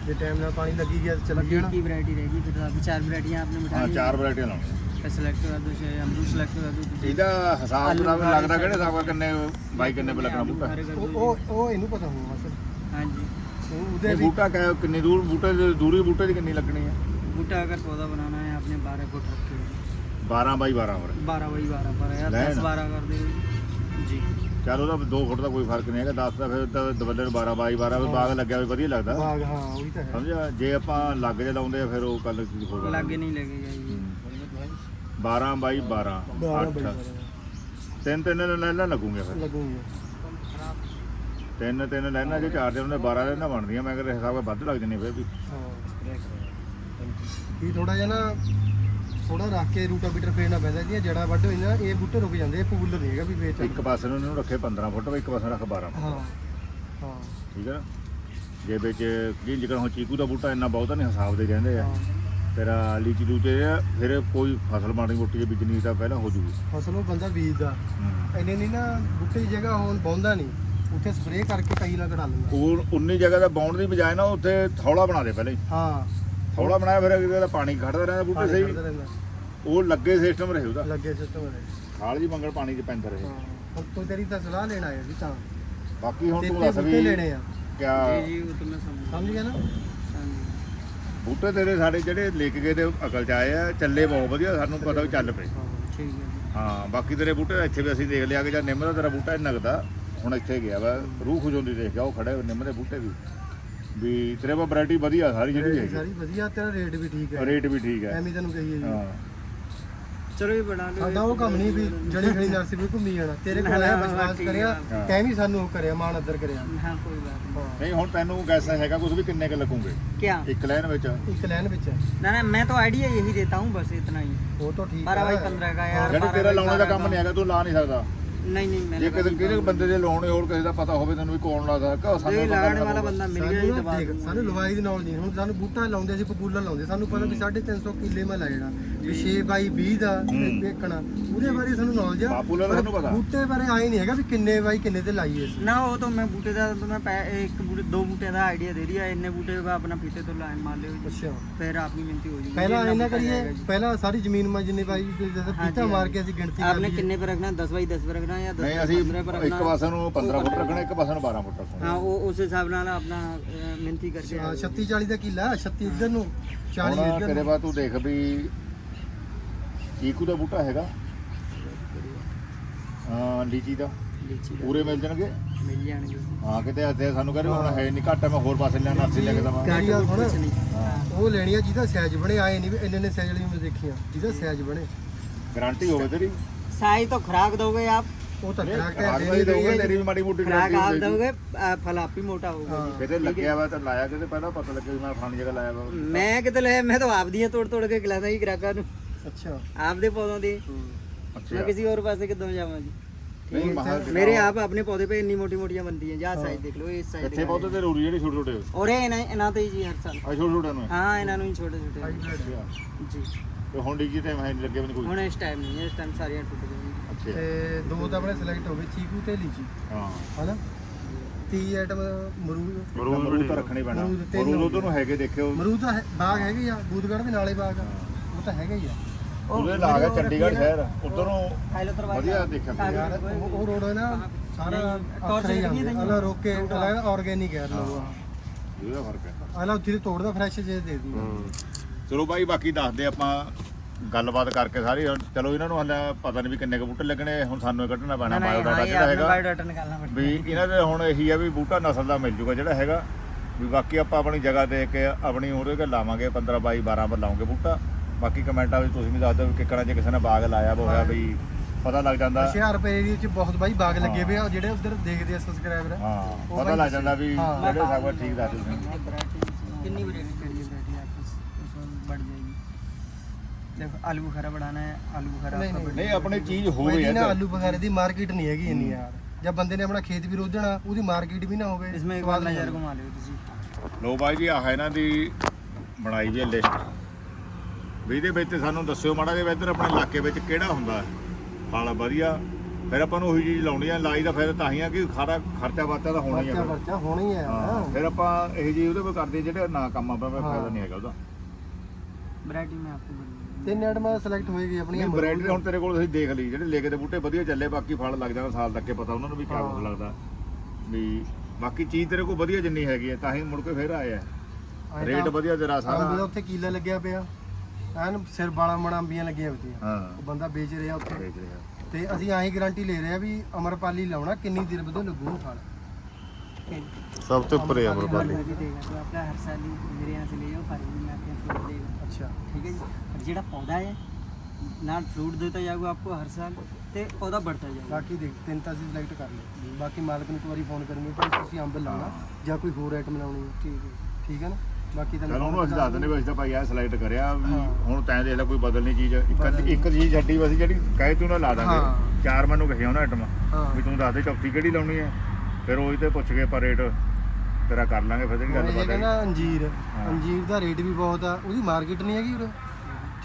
ਜੇ ਟਾਈਮ ਨਾਲ ਪਾਣੀ ਲੱਗੀ ਗਿਆ ਤਾਂ ਚਲਾ ਗਿਆ ਨਾ। ਕੀ ਵੈਰਾਈਟੀ ਰਹਿ ਗਈ ਫਿਰ ਤਾਂ ਚਾਰ ਵੈਰਾਈਟੀਆਂ ਆਪਨੇ ਮਿਠਾਈ ਹਾਂ ਚਾਰ ਵੈਰਾਈਟੀਆਂ ਲਾਉਣੀਆਂ। ਸਿਲੈਕਟ ਕਰ ਦੋ ਜੇ ਅਮਰੂਦ ਸਿਲੈਕਟ ਕਰ ਦੋ ਇਹਦਾ ਹਿਸਾਬ ਨਾਲ ਲੱਗਦਾ ਕਿਹੜੇ ਹਿਸਾਬ ਨਾਲ ਕਿੰਨੇ ਬਾਈ ਕਿੰਨੇ ਬਲ ਲੱਗਣਾ ਬੂਟਾ? ਉਹ ਉਹ ਇਹਨੂੰ ਪਤਾ ਹੋਊਗਾ ਸਰ ਹਾਂਜੀ। ਉਹਦੇ ਬੂਟਾ ਕਿੰਨੇ ਦੂਰ ਬੂਟੇ ਦੀ ਦੂਰੀ ਬੂਟੇ ਦੀ ਕਿੰਨੀ ਲੱਗਣੀ ਹੈ ਬੂਟਾ ਅਗਰ ਪੌਦਾ ਬਣਾਉਣਾ ਹੈ ਆਪਨੇ 12 ਫੁੱਟ ਰੱਖੇ। 12 ਬਾਈ 12 ਪਰ 12 ਬਾਈ 12 ਪਰ ਯਾਰ 10 12 ਕਰਦੇ ਹੋ ਜੀ। ਉਹਦਾ 2 ਫੁੱਟ ਦਾ ਕੋਈ ਫ਼ਰਕ ਨਹੀਂ ਹੈਗਾ 10 ਦਾ ਫਿਰ ਤਾਂ ਦਵੱਲੇ ਨੂੰ 12 ਬਾਈ 12 ਬਾਗ ਲੱਗਿਆ ਹੋਵੇ ਵਧੀਆ ਲੱਗਦਾ। ਬਾਗ ਹਾਂ ਉਹੀ ਤਾਂ ਹੈ। ਸਮਝਿਆ? ਜੇ ਆਪਾਂ ਲੱਗ ਜੇ ਲਾਉਂਦੇ ਆ ਫਿਰ ਉਹ ਕੱਲ ਕੀ ਹੋਗਾ ਲੱਗੇ ਨਹੀਂ ਲੱਗੇ ਜਾਈਏ 12 ਬਾਈ 12 8 ਤਿੰਨ ਤਿੰਨ ਲਾਈਨਾਂ ਲੱਗੂਗੇ ਫਿਰ। ਲੱਗੂਗੇ ਤਿੰਨ ਤਿੰਨ ਲਾਈਨਾਂ ਜੇ ਚਾਰ ਦੇ ਉਹਨੇ 12 ਲਾਈਨਾਂ ਬਣਦੀਆਂ। ਮੈਂ ਕਹਿੰਦਾ ਹਿਸਾਬ ਵੱਧ ਲੱਗ ਜੰਨੇ ਫਿਰ ਵੀ। ਹਾਂ। ਇਹ ਥੋੜਾ ਜਿਹਾ ਨਾ ਥੋੜਾ ਰੱਖ ਕੇ ਰੂਟਾ ਬੀਟਰ ਫੇਰਨਾ ਪੈਂਦਾ ਜੀ ਜੜਾ ਵੱਢ ਹੋਈ ਨਾ ਇਹ ਬੂਟੇ ਰੁਕ ਜਾਂਦੇ ਇਹ ਪੂਲ ਨਹੀਂ ਹੈਗਾ ਵੀ ਵੇਚ ਇੱਕ ਪਾਸੇ ਨੂੰ ਇਹਨੂੰ ਰੱਖੇ 15 ਫੁੱਟ ਇੱਕ ਪਾਸੇ ਰੱਖ 12 ਫੁੱਟ। ਹਾਂ ਹਾਂ। ਠੀਕ ਹੈ ਜੇ ਵਿੱਚ ਕੀ ਜਿਕਰ ਹੁਣ ਚੀਕੂ ਦਾ ਬੂਟਾ ਇੰਨਾ ਬਹੁਤਾ ਨਹੀਂ ਹਿਸਾਬ ਦੇ ਕਹਿੰਦੇ ਆ। ਹਾਂ। ਤੇਰਾ ਲੀਚੀ ਲੂਚੇ ਆ, ਫਿਰ ਕੋਈ ਫਸਲ ਮਾੜੀ ਮੋਟੀ ਜੇ ਬੀਜਣੀ ਤਾਂ ਪਹਿਲਾਂ ਹੋ ਜੂਗੀ। ਫਸਲ ਉਹ ਬੰਦਾ ਬੀਜਦਾ। ਹੂੰ। ਇੰਨੇ ਨਹੀਂ ਨਾ ਬੂਟੇ ਦੀ ਜਗ੍ਹਾ ਹੋਣ ਪਾਉਂਦਾ ਨਹੀਂ। ਉੱਥੇ ਸਪਰੇਅ ਕਰਕੇ ਕਈ ਕਢਾ ਲੈਂਦਾ ਉਹ ਉਨੀ ਜਗ੍ਹਾ ਦਾ ਬਾਉਂਡ ਦੀ ਬਜਾਏ ਨਾ ਉੱਥੇ ਥੌਲਾ ਬਣਾ ਦੇ ਪਹਿਲੇ ਹਾਂ। ਥੋੜਾ ਬਣਾਇਆ ਫਿਰ ਅਗਲੇ ਪਾਣੀ ਖੜਦਾ ਰਹਿੰਦਾ ਬੂਟੇ ਸਹੀ। ਉਹ ਲੱਗੇ ਸਿਸਟਮ ਰਹੇ ਉਹਦਾ। ਲੱਗੇ ਸਿਸਟਮ ਰਹੇ। ਖਾਲ ਜੀ ਮੰਗਲ ਪਾਣੀ 'ਚ ਪੈਂਦਾ ਰਹੇ। ਹੁਣ ਤੂੰ ਤੇਰੀ ਤਾਂ ਸਲਾਹ ਲੈਣ ਆਇਆ ਸੀ ਤਾਂ। ਬਾਕੀ ਹੁਣ ਤੂੰ ਦੱਸ ਵੀ ਲੈਣੇ ਆ। ਕਿਆ ਜੀ ਉਹ ਤਾਂ ਮੈਂ ਸਮਝ ਗਿਆ। ਨਾ? ਬੂਟੇ ਤੇਰੇ ਸਾਡੇ ਜਿਹੜੇ ਲੈ ਕੇ ਗਏ ਤੇ ਅਕਲ ਚ ਆਏ ਆ ਚੱਲੇ ਬਹੁਤ ਵਧੀਆ ਸਾਨੂੰ ਪਤਾ ਵੀ ਚੱਲ ਪਏ। ਠੀਕ ਹੈ ਹਾਂ ਬਾਕੀ ਤੇਰੇ ਬੂਟੇ ਇੱਥੇ ਵੀ ਅਸੀਂ ਦੇਖ ਲਿਆ ਕਿ ਜਾਂ ਨਿੰਮ ਦਾ ਤੇਰਾ ਬੂਟਾ ਇੰਨਾ ਲੱਗਦਾ ਹੁਣ ਇੱਥੇ ਗਿਆ ਵਾ ਰੂਹ ਖੁਸ਼ ਹੁੰਦੀ ਦੇਖ ਗਿਆ ਉਹ ਖੜੇ ਨਿੰਮ ਦੇ ਬੂਟੇ ਵੀ। ਵੀ ਤੇਰੇ ਕੋਲ ਵੈਰਾਈਟੀ ਵਧੀਆ ਸਾਰੀ ਜਿਹੜੀ ਹੈਗੀ। ਸਾਰੀ ਵਧੀਆ ਤੇਰਾ ਰੇਟ ਵੀ ਠੀਕ ਹੈ। ਰੇਟ ਵੀ ਠੀਕ ਹੈ। ਐਵੇਂ ਤੈਨੂੰ ਕਹੀਏ ਜੀ ਹਾਂ। ਚਲੋ ਇਹ ਬਣਾ ਲਓ ਸਾਡਾ ਉਹ ਕੰਮ ਨਹੀਂ ਵੀ ਜਿਹੜੀ ਖੜੀ ਨਰਸੀ ਵੀ ਘੁੰਮੀ ਜਾਣਾ। ਤੇਰੇ ਕੋਲ ਆਇਆ ਵਿਸ਼ਵਾਸ ਕਰਿਆ ਤੈਂ ਵੀ ਸਾਨੂੰ ਉਹ ਕਰਿਆ ਮਾਣ ਅਦਰ ਕਰਿਆ। ਹਾਂ ਕੋਈ ਬਾਤ ਨਹੀਂ। ਹੁਣ ਤੈਨੂੰ ਕੈਸਾ ਹੈਗਾ ਕੁਝ ਵੀ ਕਿੰਨੇ ਕ ਲੱਗੂਗੇ? ਕਿਆ? ਇੱਕ ਲਾਈਨ ਵਿੱਚ। ਇੱਕ ਲਾਈਨ ਵਿੱਚ। ਨਾ ਨਾ ਮੈਂ ਤਾਂ ਆਈਡੀਆ ਇਹੀ ਦੇਤਾ ਹੂੰ ਬਸ ਇਤਨਾ ਹੀ। ਉਹ ਤਾਂ ਠੀਕ ਹੈ 12 ਬਾਈ 15 ਦਾ ਯਾਰ ਜਿਹੜੀ ਤੇਰਾ ਲਾਉਣੇ ਦਾ ਕੰਮ ਨਹੀਂ ਹੈਗਾ ਤੂੰ ਲਾ ਨਹੀਂ ਸਕਦਾ। ਨਹੀਂ ਨਹੀਂ ਮੈਂ ਜੇ ਕਿਸੇ ਕਿਹੜੇ ਬੰਦੇ ਦੇ ਲਾਉਣੇ ਹੋਰ ਕਿਸੇ ਦਾ ਪਤਾ ਹੋਵੇ ਤੈਨੂੰ ਵੀ ਕੌਣ ਲਾਦਾ ਘਾ ਲਾਣ ਵਾਲਾ ਬੰਦਾ ਮਿਲ ਗਿਆ ਜੀ ਦਵਾ ਸਾਨੂੰ ਲਵਾਈ ਦੀ ਨੌਲੇਜ ਨਹੀਂ ਹੁਣ ਸਾਨੂੰ ਬੂਟਾ ਲਾਉਂਦੇ ਸੀ ਪਪੂਲਾ ਲਾਉਂਦੇ ਸਾਨੂੰ ਪਤਾ ਵੀ 350 ਕਿੱਲੇ ਮੈਂ ਲਾਇਆ ਵੀ ਬਾਈ 20 ਦਾ ਹੂੰ। ਉਹਦੇ ਬਾਰੇ ਤੁਹਾਨੂੰ ਨੌਲੇਜ ਆ। Popular ਪਰ ਤੁਹਾਨੂੰ ਪਤਾ। ਬੂਟੇ ਬਾਰੇ ਆਈ ਨਹੀਂ ਹੈਗਾ ਵੀ ਕਿੰਨੇ ਬਾਈ ਕਿੰਨੇ ਤੇ ਲਾਈਏ ਅਸੀਂ। ਨਾ ਉਹ ਤਾਂ ਮੈਂ ਬੂਟੇ ਦਾ ਤਾਂ ਮੈਂ ਇੱਕ ਬੂਟੇ ਦੋ ਬੂਟੇ ਦਾ ਆਈਡੀਆ ਦੇ ਰਹੀ ਆ। ਬੂਟੇ ਦਾ ਆਪਣਾ ਫੀਤੇ ਤੋਂ ਲਾਈਨ ਮਾਰ ਲਿਓ ਅੱਛਾ। ਫਿਰ ਆਪਣੀ ਮਿਹਨਤੀ ਹੋ ਜੂਗੀ। ਪਹਿਲਾਂ ਇਹਨਾਂ ਕਰੀਏ ਪਹਿਲਾਂ ਸਾਰੀ ਜ਼ਮੀਨ ਮਾ ਜਿੰਨੇ ਬਾਈ ਤੇ ਜੈਸੇ ਹਾਂਜੀ, ਮਾਰ ਕੇ ਅਸੀਂ ਗਿਣਤੀ ਕਰ ਆਪਨੇ ਕਿੰਨੇ ਪਰ ਰੱਖਣਾ 10 ਬਾਈ 10 ਪਰ ਰੱਖਣਾ ਜਾਂ 10 ਨਹੀਂ ਅਸੀਂ ਇੱਕ ਪਾਸੇ ਨੂੰ 15 ਫੁੱਟ ਰੱਖਣਾ ਇੱਕ ਪਾਸੇ ਨੂੰ 12 ਫੁੱਟ ਰੱਖਣਾ। ਹਾਂ ਉਹ ਉਸ ਹਿਸਾਬ ਨਾਲ ਆਪਣਾ ਅਹ, ਮਿਹਨਤੀ ਕਰਕੇ ਹਾਂ, 36 40 ਦਾ ਕਿਲਾ 36 ਇੱਧਰ ਨੂੰ 40 ਹੁਣ ਇੱਧਰ ਤੇਰੇ ਬਾਅਦ ਤੂੰ ਦੇਖ ਵੀ ਚੀਕੂ ਦਾ ਬੂਟਾ ਹੈਗਾ। ਹਾਂ ਲੀਚੀ ਦਾ। ਲੀਚੀ ਪੂਰੇ ਮਿਲ ਜਾਣਗੇ? ਮਿਲ ਜਾਣਗੇ। ਹਾਂ ਕਿਤੇ ਅੱਧੇ ਸਾਨੂੰ ਕਹਿੰਦੇ ਹੁਣ ਹੈ ਨਹੀਂ ਘਾਟਾ ਮੈਂ ਹੋਰ ਪਾਸੇ ਲੈਣਾ ਨਰਸੀ ਲੈ ਕੇ ਦਵਾਂ ਗੱਲ ਕੁਛ ਨਹੀਂ। ਉਹ ਲੈਣੀ ਜਿਹਦਾ ਸਾਈਜ਼ ਬਣੇ ਆਏ ਨਹੀਂ ਵੀ ਇੰਨੇ ਇੰਨੇ ਸਾਈਜ਼ ਵਾਲੀ ਮੈਂ ਦੇਖੀਆਂ ਜਿਹਦਾ ਸਾਈਜ਼ ਬਣੇ। ਗਾਰੰਟੀ ਹੋਵੇ ਤੇਰੀ। ਸਾਈਜ਼ ਤੋਂ ਖਰਾਕ ਦੋਗੇ ਆਪ। ਉਹ ਤਾਂ ਖਰਾਕ ਤਾਂ ਦੇ ਨਹੀਂ ਦੋਗੇ ਤੇਰੀ ਵੀ ਮਾੜੀ ਮੋਟੀ ਖਰਾਕ ਆਪ ਦੋਗੇ ਫਲਾਪੀ ਮੋਟਾ ਹੋਊਗਾ ਕਿਤੇ ਲੱਗਿਆ ਵਾ ਤਾਂ ਲਾਇਆ ਕਿਤੇ ਪਹਿਲਾਂ ਪਤਾ ਲੱਗਿਆ ਮੈਂ ਫਾਨੀ ਜਗ੍ਹਾ ਲਾਇਆ ਵਾ। ਮੈਂ ਕਿਤੇ ਲਾਇਆ ਮੈਂ ਤਾਂ ਆਪ ਦੀਆਂ ਤੋੜ ਤੋੜ ਕੇ ਖਿਲਾਦਾ ਹੀ ਖਰਾਕਾਂ ਨੂੰ। ਅੱਛਾ। ਆਪਦੇ ਪੌਦੋਂ ਦੀ ਮੈਂ ਕਿਸੇ ਹੋਰ ਪਾਸੇ ਕਿੱਦੋਂ ਜਾਵਾਂ ਜੀ? ਮੇਰੇ ਆਪ ਆਪਣੇ ਪੌਦੇ ਪੇ ਇੰਨੀ ਮੋਟੀ ਮੋਟੀਆਂ ਬੰਦੀ ਜਾਂ ਸਾਈਜ਼ ਦੇਖ ਲਓ ਇਸ ਸਾਈਜ਼ ਇੱਥੇ ਬਹੁਤ ਤੇ ਰੂੜੀ ਜਿਹੜੀ ਛੋਟੇ ਛੋਟੇ? ਔਰ ਇਹ ਇਹਨਾਂ ਇਹਨਾਂ ਤੇ ਜੀ ਹਰ ਸਾਲ। ਆ ਛੋਟੇ ਛੋਟੇ ਨੂੰ ਹਾਂ? ਇਹਨਾਂ ਨੂੰ ਹੀ ਛੋਟੇ ਛੋਟੇ ਜੀ। ਤੇ ਹੁਣ ਡਿੱਗੀ ਟਾਈਮ ਹੈ ਲੱਗੇ ਵੀ ਨਹੀਂ ਹੁਣ ਇਸ ਟਾਈਮ ਨਹੀਂ ਇਸ ਟਾਈਮ ਸਾਰੀਆਂ ਟੁੱਟ ਗਈਆਂ ਅੱਛਾ। ਤੇ ਦੋ ਤਾਂ ਆਪਣੇ ਸਿਲੈਕਟ ਹੋ ਗਏ ਚੀਕੂ ਤੇ ਲੀਚੀ। ਹਾਂ। ਹਨਾ? 30 ਆਈਟਮ ਮਰੂਦ। ਮਰੂਦ ਤਾਂ ਰੱਖਣੇ ਪੈਣਾ। ਮਰੂਦ ਉਧਰ ਨੂੰ ਹੈਗੇ ਦੇਖਿਓ। ਮਰੂਦ ਤਾਂ ਬਾਗ ਹੈਗੇ ਆ ਬੂਦਗੜ ਦੇ ਨਾਲੇ ਬਾਗ ਆ। ਉਹ ਤਾਂ ਹੈਗਾ ਹੀ ਆ। ਉਹਦੇ ਲਾ ਗਿਆ ਚੰਡੀਗੜ੍ਹ ਸ਼ਹਿਰ ਉਧਰ ਵਧੀਆ ਦੇਖਿਆ ਯਾਰ ਉਹ ਰੋਡ ਹੈ ਨਾ ਸਾਰਾ ਟੌਰਚ ਅਫਸਰ ਹੀ ਲੱਗੀ ਜਾਂਦੇ। ਨਹੀਂ ਅਲਾ ਰੋਕ ਕੇ ਲੱਗਦਾ ਆਰਗੇਨਿਕ ਹੈ ਲੋਗਾ ਇਹਦਾ ਫ਼ਰਕ ਹੈ। ਅਲਾ ਉੱਥੇ ਦੀ ਤੋੜਦਾ ਫਰੈਸ਼ ਜੇ ਦੇ ਦੂੰਗਾ ਚਲੋ ਬਾਈ ਬਾਕੀ ਦੱਸਦੇ ਆਪਾਂ ਗੱਲਬਾਤ ਕਰਕੇ ਸਾਰੀ। ਚਲੋ ਇਹਨਾਂ ਨੂੰ ਹਲੇ ਪਤਾ ਨਹੀਂ ਵੀ ਕਿੰਨੇ ਕੁ ਬੂਟੇ ਲੱਗਣੇ। ਹੁਣ ਸਾਨੂੰ ਇਹ ਕੱਢਣਾ ਪੈਣਾ ਬਾਇਓਡਾਟਾ ਜਿਹੜਾ ਹੈਗਾ। ਵੀ ਇਹਨਾਂ ਦੇ ਹੁਣ ਇਹੀ ਆ ਵੀ ਬੂਟਾ ਨਸਲ ਦਾ ਮਿਲ ਜੂਗਾ ਜਿਹੜਾ ਹੈਗਾ। ਵੀ ਬਾਕੀ ਆਪਾਂ ਆਪਣੀ ਜਗ੍ਹਾ ਦੇਖ ਕੇ ਆਪਣੀ ਉਹਦੇ ਕੇ ਲਾਵਾਂਗੇ 15 22 12 ਪਰ ਲਾਵਾਂਗੇ ਬੂਟਾ। ਬਾਕੀ ਕਮੈਂਟਾਂ ਵਿੱਚ ਤੁਸੀਂ ਵੀ ਦੱਸ ਦਿਓ ਵੀ ਕਿੱਕਣਾ ਜੇ ਕਿਸੇ ਨੇ ਬਾਗ ਲਾਇਆ ਵਾ ਹੋਇਆ ਵੀ ਪਤਾ ਲੱਗ ਜਾਂਦਾ ਹੁਸ਼ਿਆਰਪੁਰ ਏਰੀਆ ਚ ਬਹੁਤ ਬਾਈ ਬਾਗ ਲੱਗੇ ਹਾਂ। ਪਏ ਆ ਜਿਹੜੇ ਉਧਰ ਦੇਖਦੇ ਆ ਸਬਸਕ੍ਰਾਈਬਰ ਹਾਂ ਉਹ ਪਤਾ ਬਾਈ ਲੱਗ ਜਾਂਦਾ ਵੀ ਹਾਂ। ਜਿਹੜੇ ਹਿਸਾਬ ਨਾਲ ਠੀਕ ਦੱਸ ਦਿਓ ਤੁਸੀਂ कितनी वैरायटी चाहिए वैरायटी आपको उसमें बढ़ जाएगी देखो आलू बुखारा बढ़ाना है आलू बुखारा नहीं, आपका नहीं। बढ़ ਨਹੀਂ जाएगा। ਆਪਣੀ ਚੀਜ਼ ਹੋਵੇ ਹੋਵੇ ਨਾ ਇੱਧਰ ਆਲੂ ਬੁਖਾਰੇ ਦੀ ਮਾਰਕੀਟ ਨਹੀਂ ਹੈਗੀ ਇੰਨੀ ਯਾਰ ਜਦ ਬੰਦੇ ਨੇ ਆਪਣਾ ਖੇਤ ਵੀ ਰੋਧਣਾ ਉਹਦੀ ਮਾਰਕੀਟ ਵੀ ਨਾ ਹੋਵੇ इसमें एक ਸਵਾਦ बार ਨਹੀਂ नज़र ਆਉਂਦਾ। घुमा लो तुझी ਲੋ ਬਾਈ ਜੀ ਆਹ ਇਹਨਾਂ ਦੀ ਬਣਾਈ ਵੀ ਲਿਸਟ ਵੀ ਇਹਦੇ ਵਿੱਚ ਸਾਨੂੰ ਦੱਸਿਓ ਮਾੜਾ ਜਿਹਾ ਇੱਧਰ ਆਪਣੇ ਇਲਾਕੇ ਵਿੱਚ ਕਿਹੜਾ ਹੁੰਦਾ। ਹੈ ਫਲ ਵਧੀਆ ਫਿਰ ਆਪਾਂ ਨੂੰ ਉਹੀ ਚੀਜ਼ ਲਾਉਣੀ ਆ ਲਾਈ ਦਾ ਫਾਇਦਾ ਤਾਂ ਹੀ ਆ ਕਿ ਖਾਰਾ ਖਰਚਾ ਬਾਤਾ ਦਾ ਹੋਣਾ ਹੀ ਆ ਖਰਚਾ ਫਿਰ। ਖਰਚਾ ਫਿਰ ਆਪਾਂ ਇਹ ਜੀ ਉਹਦੇ ਕੋਲ ਕਰਦੇ ਜਿਹੜੇ ਨਾ ਕੰਮ ਆਪਾਂ ਫਾਇਦਾ ਨਹੀਂ ਹੈਗਾ ਉਹਦਾ। ਵੈਰਾਈਟੀ ਮੈਂ ਆਪਕੋ ਬੋਲੂੰਗਾ ਤਿੰਨ ਆਈਟਮਾਂ ਸਿਲੈਕਟ ਹੋਏਗੀ ਆਪਣੀਆਂ ਨਹੀਂ ਬ੍ਰੈਂਡ ਹੁਣ ਤੇਰੇ ਕੋਲ ਤੁਸੀਂ ਦੇਖ ਲਈ ਜਿਹੜੇ ਲੇਕੇ ਦੇ ਬੂਟੇ ਵਧੀਆ ਚੱਲੇ ਬਾਕੀ ਫਲ ਲੱਗ ਜਾਣਾ ਸਾਲ ਤੱਕ ਕੇ ਪਤਾ ਉਹਨਾਂ ਨੂੰ ਵੀ ਕਿਆ ਕੁਛ ਲੱਗਦਾ। ਵੀ ਬਾਕੀ ਚੀਜ਼ ਤੇਰੇ ਕੋਲ ਵਧੀਆ ਜਿੰਨੀ ਹੈਗੀ ਹੈ ਤਾਂ ਹੀ ਮੁੜ ਕੇ ਫਿਰ ਆਇਆ। ਐਂ ਰੇਟ ਵਧੀਆ ਤੇਰਾ ਸਾਰਾ। ਉੱਥੇ ਕੀਲਾ ਲੱਗਿਆ ਪਿਆ। ਐਨ ਸਿਰ ਬਾਲਾ ਮਣਾ ਅੰਬੀਆਂ ਲੱਗੀਆਂ ਹੁੰਦੀਆਂ ਹਾਂ ਉਹ ਬੰਦਾ ਵੇਚ ਰਿਹਾ ਉੱਥੇ ਵੇਚ ਰਿਹਾ ਤੇ ਅਸੀਂ ਆਹੀ ਗਾਰੰਟੀ ਲੈ ਰਹੇ ਆ ਵੀ ਅਮਰਪਾਲੀ ਲਾਉਣਾ ਕਿੰਨੀ ਦੇਰ ਵਧੋ ਲੱਗੂ ਫਲ ਸਭ ਤੋਂ ਉੱਪਰ ਹੈ ਅਮਰਪਾਲੀ भी देगा तो आपका हर साल ही मेरे यहाँ से ले जाओ फार्मिंग में आपके यहाँ फ्रूट देगा ਅੱਛਾ ठीक है जी और जेड़ा पौधा है ना फ्रूट देता जाएगा आपको हर साल ते पौधा बढ़ता जाएगा ਬਾਕੀ ਦੇਖ ਤਿੰਨ ਤਾਂ ਅਸੀਂ ਸਿਲੈਕਟ ਕਰ ਲਏ ਬਾਕੀ ਮਾਲਕ ਨੂੰ ਇੱਕ ਵਾਰੀ ਫੋਨ ਕਰਾਂਗੇ ਭਾਈ ਤੁਸੀਂ ਅੰਬ ਲਾਉਣਾ ਜਾਂ ਕੋਈ ਹੋਰ ਆਈਟਮ ਲਾਉਣੀ ਹੈ ਠੀਕ ਹੈ ਠੀਕ ਹੈ ਨਾ ਬਾਕੀ ਤਾਂ ਚਲੋ ਉਹਨੂੰ ਅਸੀਂ ਦੱਸ ਦਿੰਦੇ ਵੀ ਅਸੀਂ ਤਾਂ ਭਾਈ ਇਹ ਸਿਲੈਕਟ ਕਰਿਆ ਵੀ ਹਾਂ। ਹੁਣ ਤੈਂ ਦੇਖ ਲੈ ਕੋਈ ਬਦਲਣੀ ਚੀਜ਼ ਇੱਕ ਬਦਲਣੀ। ਇੱਕ ਚੀਜ਼ ਛੱਡੀ ਵਸੀ ਜਿਹੜੀ ਕਹੇ ਤੂੰ ਨਾ ਲਾ ਦਾਂਗੇ ਹਾਂ। ਚਾਰ ਮੈਨੂੰ ਕਹੇ ਉਹਨਾਂ ਆਈਟਮ ਹਾਂ ਵੀ ਤੂੰ ਦੱਸ ਦੇ ਚੌਥੀ ਕਿਹੜੀ ਲਾਉਣੀ ਹੈ ਫਿਰ ਉਹੀ ਤੇ ਪੁੱਛ ਕੇ ਆਪਾਂ ਰੇਟ ਤੇਰਾ ਕਰ ਲਾਂਗੇ ਫਿਰ ਜਿਹੜੀ ਹੁਣ ਇਹ ਗੱਲ ਕਹਿੰਦਾ ਅੰਜੀਰ ਹਾਂ। ਅੰਜੀਰ ਦਾ ਰੇਟ ਵੀ ਬਹੁਤ ਆ ਉਹਦੀ ਮਾਰਕੀਟ ਨਹੀਂ ਹੈਗੀ ਉਰੇ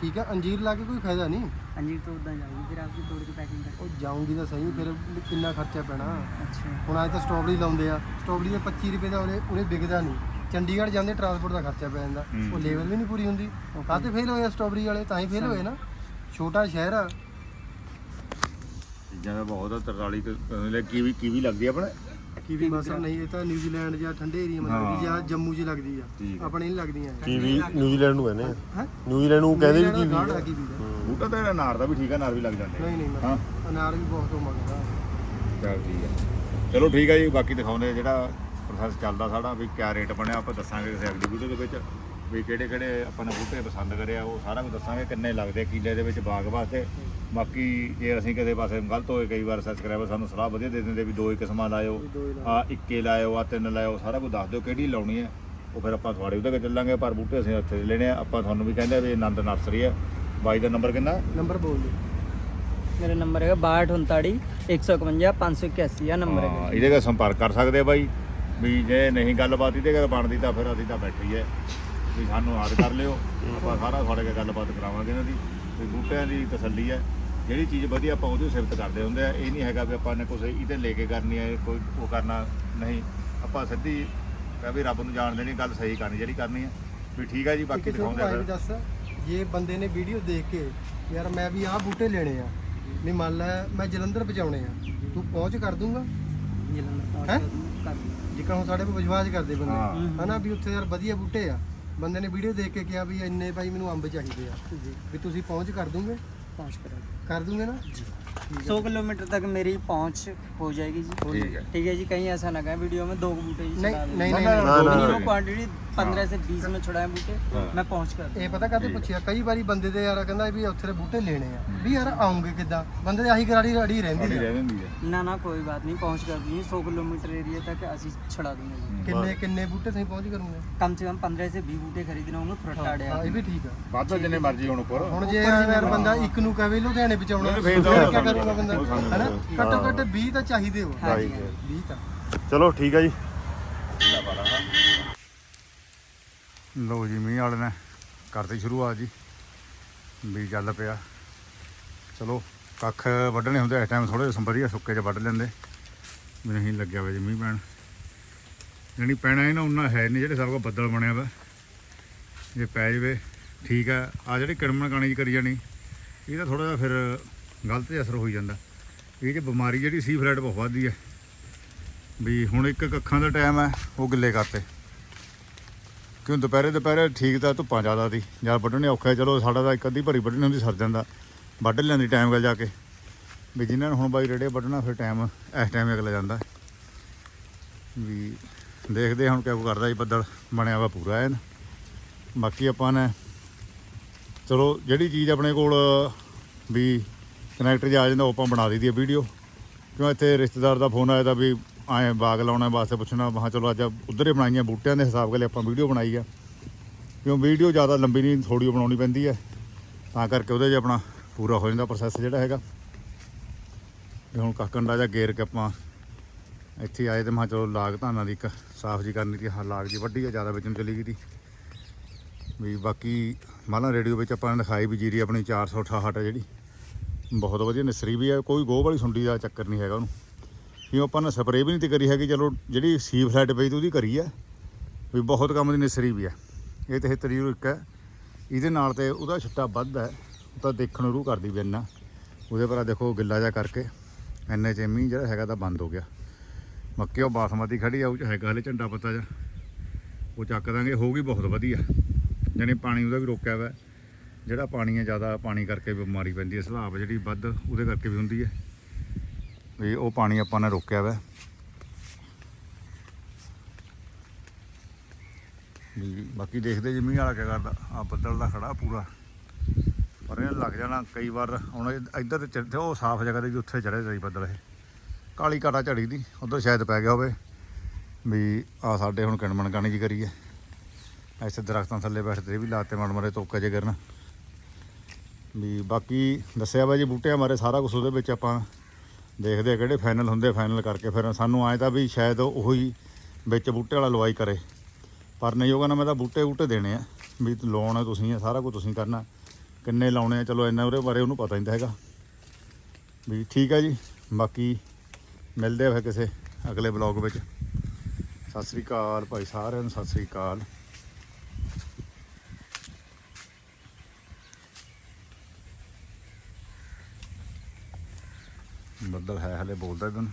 ਠੀਕ ਆ ਅੰਜੀਰ ਲਾ ਕੇ ਕੋਈ ਫਾਇਦਾ ਨਹੀਂ अंजीर तो उतना जाएगी फिर आपकी तोड़ के पैकिंग कर ਉਹ ਜਾਊਂਗੀ ਤਾਂ ਸਹੀ ਫਿਰ ਕਿੰਨਾ ਖਰਚਾ ਪੈਣਾ अच्छा ਹੁਣ ਅੱਜ ਤਾਂ ਸਟ੍ਰਾਬੇਰੀ ਲਾਉਂਦੇ ਆ ਸਟ੍ਰਾਬੇਰੀ ਦੇ 25 ਰੁਪਏ ਦਾ ਉਰੇ ਉਰੇ ਵਿਕਦਾ ਨਹੀਂ ਚੰਡੀਗੜ੍ਹ ਜਾਂਦੇ ਟਰਾਂਸਪੋਰਟ ਦਾ ਖਰਚਾ ਪੈ ਜਾਂਦਾ। ਉਹ ਲੇਵਲ ਵੀ ਨਹੀਂ ਪੂਰੀ ਹੁੰਦੀ। ਕਾਹਤੇ ਫੇਲ ਹੋਏ ਆ ਸਟ੍ਰਾਬੇਰੀ ਵਾਲੇ ਤਾਂ ਹੀ ਫੇਲ ਹੋਏ ਨਾ। ਛੋਟਾ ਸ਼ਹਿਰ ਆ। ਚੀਜ਼ਾਂ ਦਾ ਬਹੁਤ ਆ 43 ਲੈ ਕੀਵੀ ਕੀਵੀ ਲੱਗਦੀ ਆ ਆਪਣੇ? ਕੀਵੀ ਮਸਲ ਨਹੀਂ ਇਹ ਤਾਂ ਨਿਊਜ਼ੀਲੈਂਡ ਜਾਂ ਠੰਡੇ ਏਰੀਆ ਮਤਲਬ। ਕਿ ਜਾਂ ਜੰਮੂ 'ਚ ਲੱਗਦੀ ਆ। ਠੀਕ ਆ। ਆਪਣੇ ਨਹੀਂ ਲੱਗਦੀਆਂ। ਕੀਵੀ ਨਿਊਜ਼ੀਲੈਂਡ ਨੂੰ ਕਹਿੰਦੇ ਆ। ਹੈ? ਨਿਊਜ਼ੀਲੈਂਡ ਨੂੰ ਕਹਿੰਦੇ ਵੀ ਕੀਵੀ ਆ। ਆ। ਕੀਵੀ ਬੂਟਾ ਤਾਂ ਅਨਾਰ ਦਾ ਵੀ ਠੀਕ ਆ ਅਨਾਰ ਵੀ ਲੱਗ ਜਾਂਦੇ ਨਹੀਂ ਨਹੀਂ ਹਾਂ। ਅਨਾਰ ਵੀ ਬਹੁਤ ਮੰਗਦਾ। ਚਲ ਠੀਕ ਹੈ ਚਲੋ ਠੀਕ ਹੈ ਜੀ ਬਾਕੀ ਦਿਖਾਉਂਦੇ ਆ ਜਿਹੜਾ ਪ੍ਰੋਸੈਸ ਚੱਲਦਾ ਸਾਡਾ ਵੀ ਕਿਆ ਰੇਟ ਬਣਿਆ ਆਪਾਂ ਦੱਸਾਂਗੇ ਕਿਸੇ ਅਗਲੀ ਵੀਡੀਓ ਦੇ ਵਿੱਚ ਵੀ ਕਿਹੜੇ ਕਿਹੜੇ ਆਪਾਂ ਨੇ ਬੂਟੇ ਪਸੰਦ ਕਰਿਆ ਉਹ ਸਾਰਾ ਕੁਝ ਦੱਸਾਂਗੇ ਕਿੰਨੇ ਲੱਗਦੇ ਕਿਲੇ ਦੇ ਵਿੱਚ ਬਾਗ ਵਾਸਤੇ। ਬਾਕੀ ਜੇ ਅਸੀਂ ਕਿਸੇ ਪਾਸੇ ਗਲਤ ਹੋਏ ਕਈ ਵਾਰ ਸਬਸਕ੍ਰਾਈਬਰ ਸਾਨੂੰ ਸਲਾਹ ਵਧੀਆ ਦੇ ਦਿੰਦੇ ਵੀ ਦੋ ਇੱਕ ਸਮਾਂ ਲਾਇਓ ਆ ਇੱਕੇ ਲਾਇਓ ਆ ਤਿੰਨ ਲਾਇਓ ਸਾਰਾ ਕੁਝ ਦੱਸ ਦਿਓ ਕਿਹੜੀ ਲਾਉਣੀ ਹੈ। ਉਹ ਫਿਰ ਆਪਾਂ ਤੁਹਾਡੇ ਉਹਦੇ ਕੋਲ ਚੱਲਾਂਗੇ ਪਰ ਬੂਟੇ ਅਸੀਂ ਉੱਥੇ ਲੈਣੇ ਆ। ਆਪਾਂ ਤੁਹਾਨੂੰ ਵੀ ਕਹਿੰਦੇ ਵੀ ਆਨੰਦ ਨਰਸਰੀ ਹੈ। ਬਾਈ ਦਾ ਨੰਬਰ ਕਿੰਨਾ? ਨੰਬਰ ਬੋਲ ਦਿਓ। ਮੇਰਾ ਨੰਬਰ ਹੈਗਾ 6239 151 581 ਆ ਨੰਬਰ ਹੈ ਇਹਦੇ ਨਾਲ ਸੰਪਰਕ ਕਰ ਸਕਦੇ ਆ ਬਾਈ। ਵੀ ਜੇ ਨਹੀਂ ਗੱਲਬਾਤ ਇਹਦੇ ਕਰ ਬਣਦੀ ਤਾਂ ਫਿਰ ਅਸੀਂ ਤਾਂ ਬੈਠੀ ਐ ਵੀ ਸਾਨੂੰ ਯਾਦ ਕਰ ਲਿਓ। ਆਪਾਂ ਸਾਰਾ ਤੁਹਾਡੇ ਨਾਲ ਗੱਲਬਾਤ ਕਰਾਵਾਂਗੇ ਇਹਨਾਂ ਦੀ। ਵੀ ਬੂਟਿਆਂ ਦੀ ਤਸੱਲੀ ਐ ਜਿਹੜੀ ਚੀਜ਼ ਵਧੀਆ ਆਪਾਂ ਉਹਦੀ ਸਿਫਤ ਕਰਦੇ ਹੁੰਦੇ ਆ। ਇਹ ਨਹੀਂ ਹੈਗਾ ਵੀ ਆਪਾਂ ਨੇ ਕੁਝ ਇਹਦੇ ਲੈ ਕੇ ਕਰਨੀ ਐ ਕੋਈ ਉਹ ਕਰਨਾ ਨਹੀਂ। ਆਪਾਂ ਸਿੱਧੀ ਕਹ ਵੀ ਰੱਬ ਨੂੰ ਜਾਣ ਦੇਣੀ ਗੱਲ ਸਹੀ ਕਰਨੀ ਜਿਹੜੀ ਕਰਨੀ ਐ ਵੀ ਠੀਕ ਆ ਜੀ ਬਾਕੀ ਦਿਖਾਉਂਦੇ ਆ ਦੱਸ ਇਹ ਬੰਦੇ ਨੇ ਵੀਡੀਓ ਦੇਖ ਕੇ ਯਾਰ ਮੈਂ ਵੀ ਆਹ ਬੂਟੇ ਲੈਣੇ ਆ। ਨਹੀਂ ਮੰਨ ਲੈ ਮੈਂ ਜਲੰਧਰ ਪਹੁੰਚਾਉਣੇ ਆ। ਤੂੰ ਪਹੁੰਚ ਕਰ ਦੂੰਗਾ? ਜਲੰਧਰ ਪਹੁੰਚ ਕਰ ਦੂੰਗਾ। ਜਿੱਕਣ ਹੁਣ ਸਾਡੇ ਕੋਲ ਵਿਸ਼ਵਾਸ ਕਰਦੇ ਬੰਦੇ। ਹਾਂ। ਹਨਾ ਵੀ ਉੱਥੇ ਯਾਰ ਵਧੀਆ ਬੂਟੇ ਆ। ਬੰਦੇ ਨੇ ਵੀਡੀਓ ਦੇਖ ਕੇ ਕਿਹਾ ਵੀ ਇੰਨੇ ਭਾਈ ਮੈਨੂੰ ਅੰਬ ਚਾਹੀਦੇ ਆ। ਵੀ ਤੁਸੀਂ ਪਹੁੰਚ ਕਰ ਦੋਗੇ। ਪਹੁੰਚ ਕਰਾਂਗੇ। कर ਕਰ ਦੂੰਗੇ ਨਾ सौ किलोमीटर तक मेरी पहुंच हो जाएगी जी ठीक है। ठीक है जी कहीं ऐसा ना कहें वीडियो में दो बूटे ही ਨਹੀਂ चढ़ा दें। ਨਹੀਂ ਨਾ, ਨਹੀਂ ਨਾ, ਨਹੀਂ। ਨਾ, मिनिमम क्वांटिटी पंद्रह से बीस में छुड़ाए बूटे हाँ। मैं पहुंच कर दूँ। ਇਹ ਪਤਾ ਕਾਹਤੇ ਪੁੱਛਿਆ ਕਈ ਵਾਰੀ ਬੰਦੇ ਦੇ ਯਾਰ ਕਹਿੰਦਾ ਵੀ ਉੱਥੇ ਦੇ ਬੂਟੇ ਲੈਣੇ ਆ ਵੀ ਯਾਰ ਆਉਂਗੇ ਕਿੱਦਾਂ ਬੰਦੇ ਦੀ ਆਹੀ ਗਰਾੜੀ ਅੜੀ ਰਹਿੰਦੀ ਸਾਡੀ ਆ ਰਹਿ ਜਾਂਦੀ ਹੈ ना ना कोई बात नहीं पहुंच कर दूँगी सौ किलोमीटर एरिया तक ऐसी छुड़ा दूंगा जी ਕਿੰਨੇ ਕਿੰਨੇ ਬੂਟੇ ਤੁਸੀਂ ਪਹੁੰਚ ਕਰੋਗੇ कम से कम पंद्रह से बीस बूटे खरीदने होंगे फ्रट आड़े ਹਾਂ ਇਹ ਵੀ ਠੀਕ ਆ ਵੱਧ ਤਾਂ ਜਿੰਨੇ ਮਰਜ਼ੀ ਹੁਣ ਉੱਪਰ ਹੁਣ ਜੇ ਯਾਰ ਬੰਦਾ ਇੱਕ ਨੂੰ ਕਹੇ ਲੁਧਿਆਣੇ ਪਹੁੰਚਾਉਣਾ ਨਹੀਂ, ਫੇਰ ਤਾਂ ਫਿਰ ਉਹ ਕੀ ਕਰੂਗਾ ਬੰਦਾ? ਉਹ ਸਮਝ ਹੈਨਾ। ਘੱਟੋ ਘੱਟ 20 ਤਾਂ ਚਾਹੀਦੇ ਹੋ हाँ जी ਠੀਕ ਹੈ 20 ਤਾਂ। ਚਲੋ ਠੀਕ ਹੈ ਜੀ। ਲਓ ਜੀ ਮੀਂਹ ਵਾਲੇ ਨੇ ਕਰਤੀ ਸ਼ੁਰੂਆਤ ਜੀ। ਵੀ ਚੱਲ ਪਿਆ। ਚਲੋ ਕੱਖ ਵੱਢਣੇ ਹੁੰਦੇ ਇਸ ਟਾਈਮ ਥੋੜੇ ਸੰਭਰੀਆ ਸੁੱਕੇ ਚ ਵੱਢ ਲੈਂਦੇ। ਵੀ ਨਹੀਂ ਲੱਗਿਆ ਹੋਇਆ ਜੀ ਮੀਂਹ ਪੈਣ। ਜਾਣੀ ਪੈਣਾ ਇਹਨਾਂ ਉਹਨਾਂ ਹੈ ਨਹੀਂ ਜਿਹੜੇ ਸਭ ਕੋ ਬੱਦਲ ਬਣਿਆ ਵਾ। ਜੇ ਪੈ ਜਵੇ ਠੀਕ ਆ। ਆ ਜਿਹੜੀ ਕਿੜਮਣ ਕਾਣੀ ਜੀ ਕਰੀ ਜਾਣੀ ਇਹਦਾ ਥੋੜਾ ਜਿਹਾ ਫਿਰ ਗਲਤ ਜਿਹਾ ਅਸਰ ਹੋਈ ਜਾਂਦਾ। ਇਹ ਜੇ ਬਿਮਾਰੀ ਜਿਹੜੀ ਸੀ ਫਲੈਟ ਬਹੁਤ ਵੱਧਦੀ ਹੈ ਵੀ ਹੁਣ ਇੱਕ ਕੱਖਾਂ ਦਾ ਟਾਈਮ ਹੈ ਉਹ ਗਿੱਲੇ ਕਰਤੇ। ਕਿਉਂ ਦੁਪਹਿਰੇ ਦੁਪਹਿਰੇ ਠੀਕ ਤਾਂ ਧੁੱਪਾਂ ਜ਼ਿਆਦਾ ਸੀ। ਜਾਂ ਵੱਢਣੇ ਔਖਾ, ਚਲੋ ਸਾਡਾ ਤਾਂ ਇੱਕ ਅੱਧੀ ਭਰੀ ਵੱਢਣੀ ਹੁੰਦੀ, ਸਰ ਜਾਂਦਾ। ਵੱਢ ਲੈਂਦੀ ਟਾਈਮ ਗੱਲ ਜਾ ਕੇ। ਵੀ ਜਿਨ੍ਹਾਂ ਨੂੰ ਹੁਣ ਬਾਈ ਰੇੜੇ ਵੱਢਣਾ, ਫਿਰ ਟਾਈਮ ਇਸ ਟਾਈਮ ਅਗਲਾ ਜਾਂਦਾ। ਵੀ ਦੇਖਦੇ ਹੁਣ ਕਿਆ ਕੁ ਕਰਦਾ ਜੀ, ਬੱਦਲ ਬਣਿਆ ਵਾ ਪੂਰਾ ਐਨ। ਬਾਕੀ ਆਪਾਂ ਨੇ ਚਲੋ, ਜਿਹੜੀ ਚੀਜ਼ ਆਪਣੇ ਕੋਲ, ਵੀ ਕਨੈਕਟਰ 'ਚ ਆ ਜਾਂਦਾ, ਉਹ ਆਪਾਂ ਬਣਾ ਦਈਦੀ ਆ ਵੀਡੀਓ ਕਿਉਂ ਇੱਥੇ ਰਿਸ਼ਤੇਦਾਰ ਦਾ ਫੋਨ ਆਇਆ ਤਾਂ ਵੀ ਆਏ ਬਾਗ ਲਾਉਣਾ ਵਾਸਤੇ ਪੁੱਛਣਾ ਮਹਾ ਚਲੋ ਅੱਜ ਉਧਰ ਹੀ ਬਣਾਈਆਂ ਬੂਟਿਆਂ ਦੇ ਹਿਸਾਬ ਨਾਲ ਆਪਾਂ ਵੀਡੀਓ ਬਣਾਈ ਆ। ਕਿਉਂ ਵੀਡੀਓ ਜ਼ਿਆਦਾ ਲੰਬੀ ਨਹੀਂ ਥੋੜੀ ਬਣਾਉਣੀ ਪੈਂਦੀ ਹੈ। ਤਾਂ ਕਰਕੇ ਉਹਦੇ 'ਚ ਆਪਣਾ ਪੂਰਾ ਹੋ ਜਾਂਦਾ ਪ੍ਰੋਸੈਸ ਜਿਹੜਾ ਹੈਗਾ। ਵੀ ਹੁਣ ਕਾਕੰਡਾ ਜਾਂ ਗੇਰ ਕੇ ਆਪਾਂ ਇੱਥੇ ਆਏ ਤੇ ਮੈਂ ਚਲੋ ਲਾਗ ਧਾਨਾਂ ਦੀ ਇੱਕ ਸਾਫ਼ ਜੀ ਕਰਨੀ ਸੀ ਹਾਂ ਲਾਗ ਜੀ ਵੱਡੀ ਆ, ਜ਼ਿਆਦਾ ਵਿੱਚ ਨੂੰ ਚਲੀ ਗਈ ਤੀ ਵੀ ਬਾਕੀ ਮਾਲਾ ਰੇਡੀਓ ਵਿੱਚ ਆਪਾਂ ਨੇ ਦਿਖਾਈ ਵੀ ਜੀਰੀ ਆਪਣੀ 468 ਹੈ ਜਿਹੜੀ। ਬਹੁਤ ਵਧੀਆ ਨਿਸਰੀ ਵੀ ਹੈ ਕੋਈ ਗੋਹ ਵਾਲੀ ਸੁੰਡੀ ਦਾ ਚੱਕਰ ਨਹੀਂ ਹੈਗਾ ਉਹਨੂੰ। ਕਿਉਂ ਆਪਾਂ ਨੇ ਸਪਰੇਅ ਵੀ ਨਹੀਂ ਤੇ ਕਰੀ ਹੈਗੀ, ਚਲੋ ਜਿਹੜੀ ਸੀ ਫਲੈਟ ਪਈ ਤੇ ਉਹਦੀ ਕਰੀ ਹੈ ਵੀ ਬਹੁਤ ਕੰਮ ਦੀ ਨਿਸਰੀ ਵੀ ਹੈ ਇਹ ਤੇ ਤਰੀਰ ਇੱਕ ਹੈ ਇਹਦੇ ਨਾਲ ਤੇ ਉਹਦਾ ਛਿੱਟਾ ਵੱਧਦਾ ਹੈ ਤਾਂ ਦੇਖਣ ਨੂੰ ਰੂ ਕਰਦੀ ਵੀ ਇੰਨਾ। ਉਹਦੇ ਪਰ ਦੇਖੋ ਗਿੱਲਾ ਜਾ ਕਰਕੇ। ਐਨੇ ਚ ਮੀਂਹ ਜਿਹੜਾ ਹੈਗਾ ਤਾਂ ਬੰਦ ਹੋ ਗਿਆ। ਮੱਕੀ ਉਹ ਬਾਸਮਤੀ ਖੜੀ ਆ, ਉਹ ਚ ਹੈਗਾ ਹਲੇ ਝੰਡਾ ਪੱਤਾ ਜਾ ਉਹ ਚੱਕ ਦਾਂਗੇ, ਹੋਊਗੀ ਬਹੁਤ ਵਧੀਆ। ਜਾਣੀ ਪਾਣੀ ਉਹਦਾ ਵੀ ਰੋਕਿਆ ਵਾ ਜਿਹੜਾ ਪਾਣੀ ਹੈ, ਜ਼ਿਆਦਾ ਪਾਣੀ ਕਰਕੇ ਬਿਮਾਰੀ ਪੈਂਦੀ ਹੈ। ਸਲਾਬ ਜਿਹੜੀ ਵੱਧ, ਉਹਦੇ ਕਰਕੇ ਵੀ ਹੁੰਦੀ ਹੈ। ਵੀ ਉਹ ਪਾਣੀ ਆਪਾਂ ਨੇ ਰੋਕਿਆ ਵਾ ਵੀ ਬਾਕੀ ਦੇਖਦੇ ਜੀ, ਮੀਂਹ ਵਾਲਾ ਕਿਆ ਕਰਦਾ? ਆ ਬੱਦਲ ਦਾ ਖੜਾ ਪੂਰਾ। ਪਰ ਇਹ ਲੱਗ ਜਾਣਾ ਕਈ ਵਾਰ, ਹੁਣ ਇੱਧਰ ਤੇ ਉਹ ਸਾਫ਼ ਜਗ੍ਹਾ ਤੇ ਵੀ ਉੱਥੇ ਚੜੇ ਸੀ ਬੱਦਲ ਇਹ। ਕਾਲੀ ਕਾਟਾ ਝੜੀ ਦੀ, ਉਧਰ ਸ਼ਾਇਦ ਪੈ ਗਿਆ ਹੋਵੇ। ਵੀ ਆ ਸਾਡੇ ਹੁਣ ਕਿਣਮਣ ਕਾਣੀ ਜੀ ਕਰੀਏ ਐਸੇ ਦਰਖਤਾਂ ਥੱਲੇ ਬੈਠਦੇ ਵੀ ਲਾਤੇ ਮੜ ਮਰੇ ਤੋਕੇ ਜੇ ਕਰਨ। ਵੀ ਬਾਕੀ ਦੱਸਿਆ ਵਾ ਜੀ ਬੂਟਿਆਂ ਬਾਰੇ ਸਾਰਾ ਕੁਝ ਉਹਦੇ ਵਿੱਚ ਆਪਾਂ ਦੇਖਦੇ ਆ ਕਿਹੜੇ ਫਾਈਨਲ ਹੁੰਦੇ ਫਾਈਨਲ ਕਰਕੇ ਫਿਰ ਸਾਨੂੰ ਆਏ ਤਾਂ ਵੀ ਸ਼ਾਇਦ ਉਹੀ ਵਿੱਚ ਬੂਟੇ ਵਾਲਾ ਲਵਾਈ ਕਰੇ। ਪਰ ਨਹੀਂ ਹੋਗਾ ਨਾ ਮੈਂ ਤਾਂ ਬੂਟੇ ਬੂਟੇ ਦੇਣੇ ਆ। ਵੀ ਲਾਉਣਾ ਤੁਸੀਂ ਆ, ਸਾਰਾ ਕੁਝ ਤੁਸੀਂ ਕਰਨਾ। ਕਿੰਨੇ ਲਾਉਣੇ ਆ, ਚਲੋ ਇੰਨਾ ਉਹਦੇ ਬਾਰੇ ਉਹਨੂੰ ਪਤਾ ਨਹੀਂ ਹੈਗਾ। ਵੀ ਠੀਕ ਆ ਜੀ, ਬਾਕੀ ਮਿਲਦੇ ਆ ਫਿਰ ਕਿਸੇ ਅਗਲੇ ਬਲੌਗ ਵਿੱਚ। ਸਤਿ ਸ੍ਰੀ ਅਕਾਲ ਭਾਈ ਸਾਰਿਆਂ ਨੂੰ, ਸਤਿ ਸ੍ਰੀ ਅਕਾਲ। ਬੱਦਲ ਹੈ ਹਲੇ ਬੋਲਦਾ ਵੀ ਉਹਨੂੰ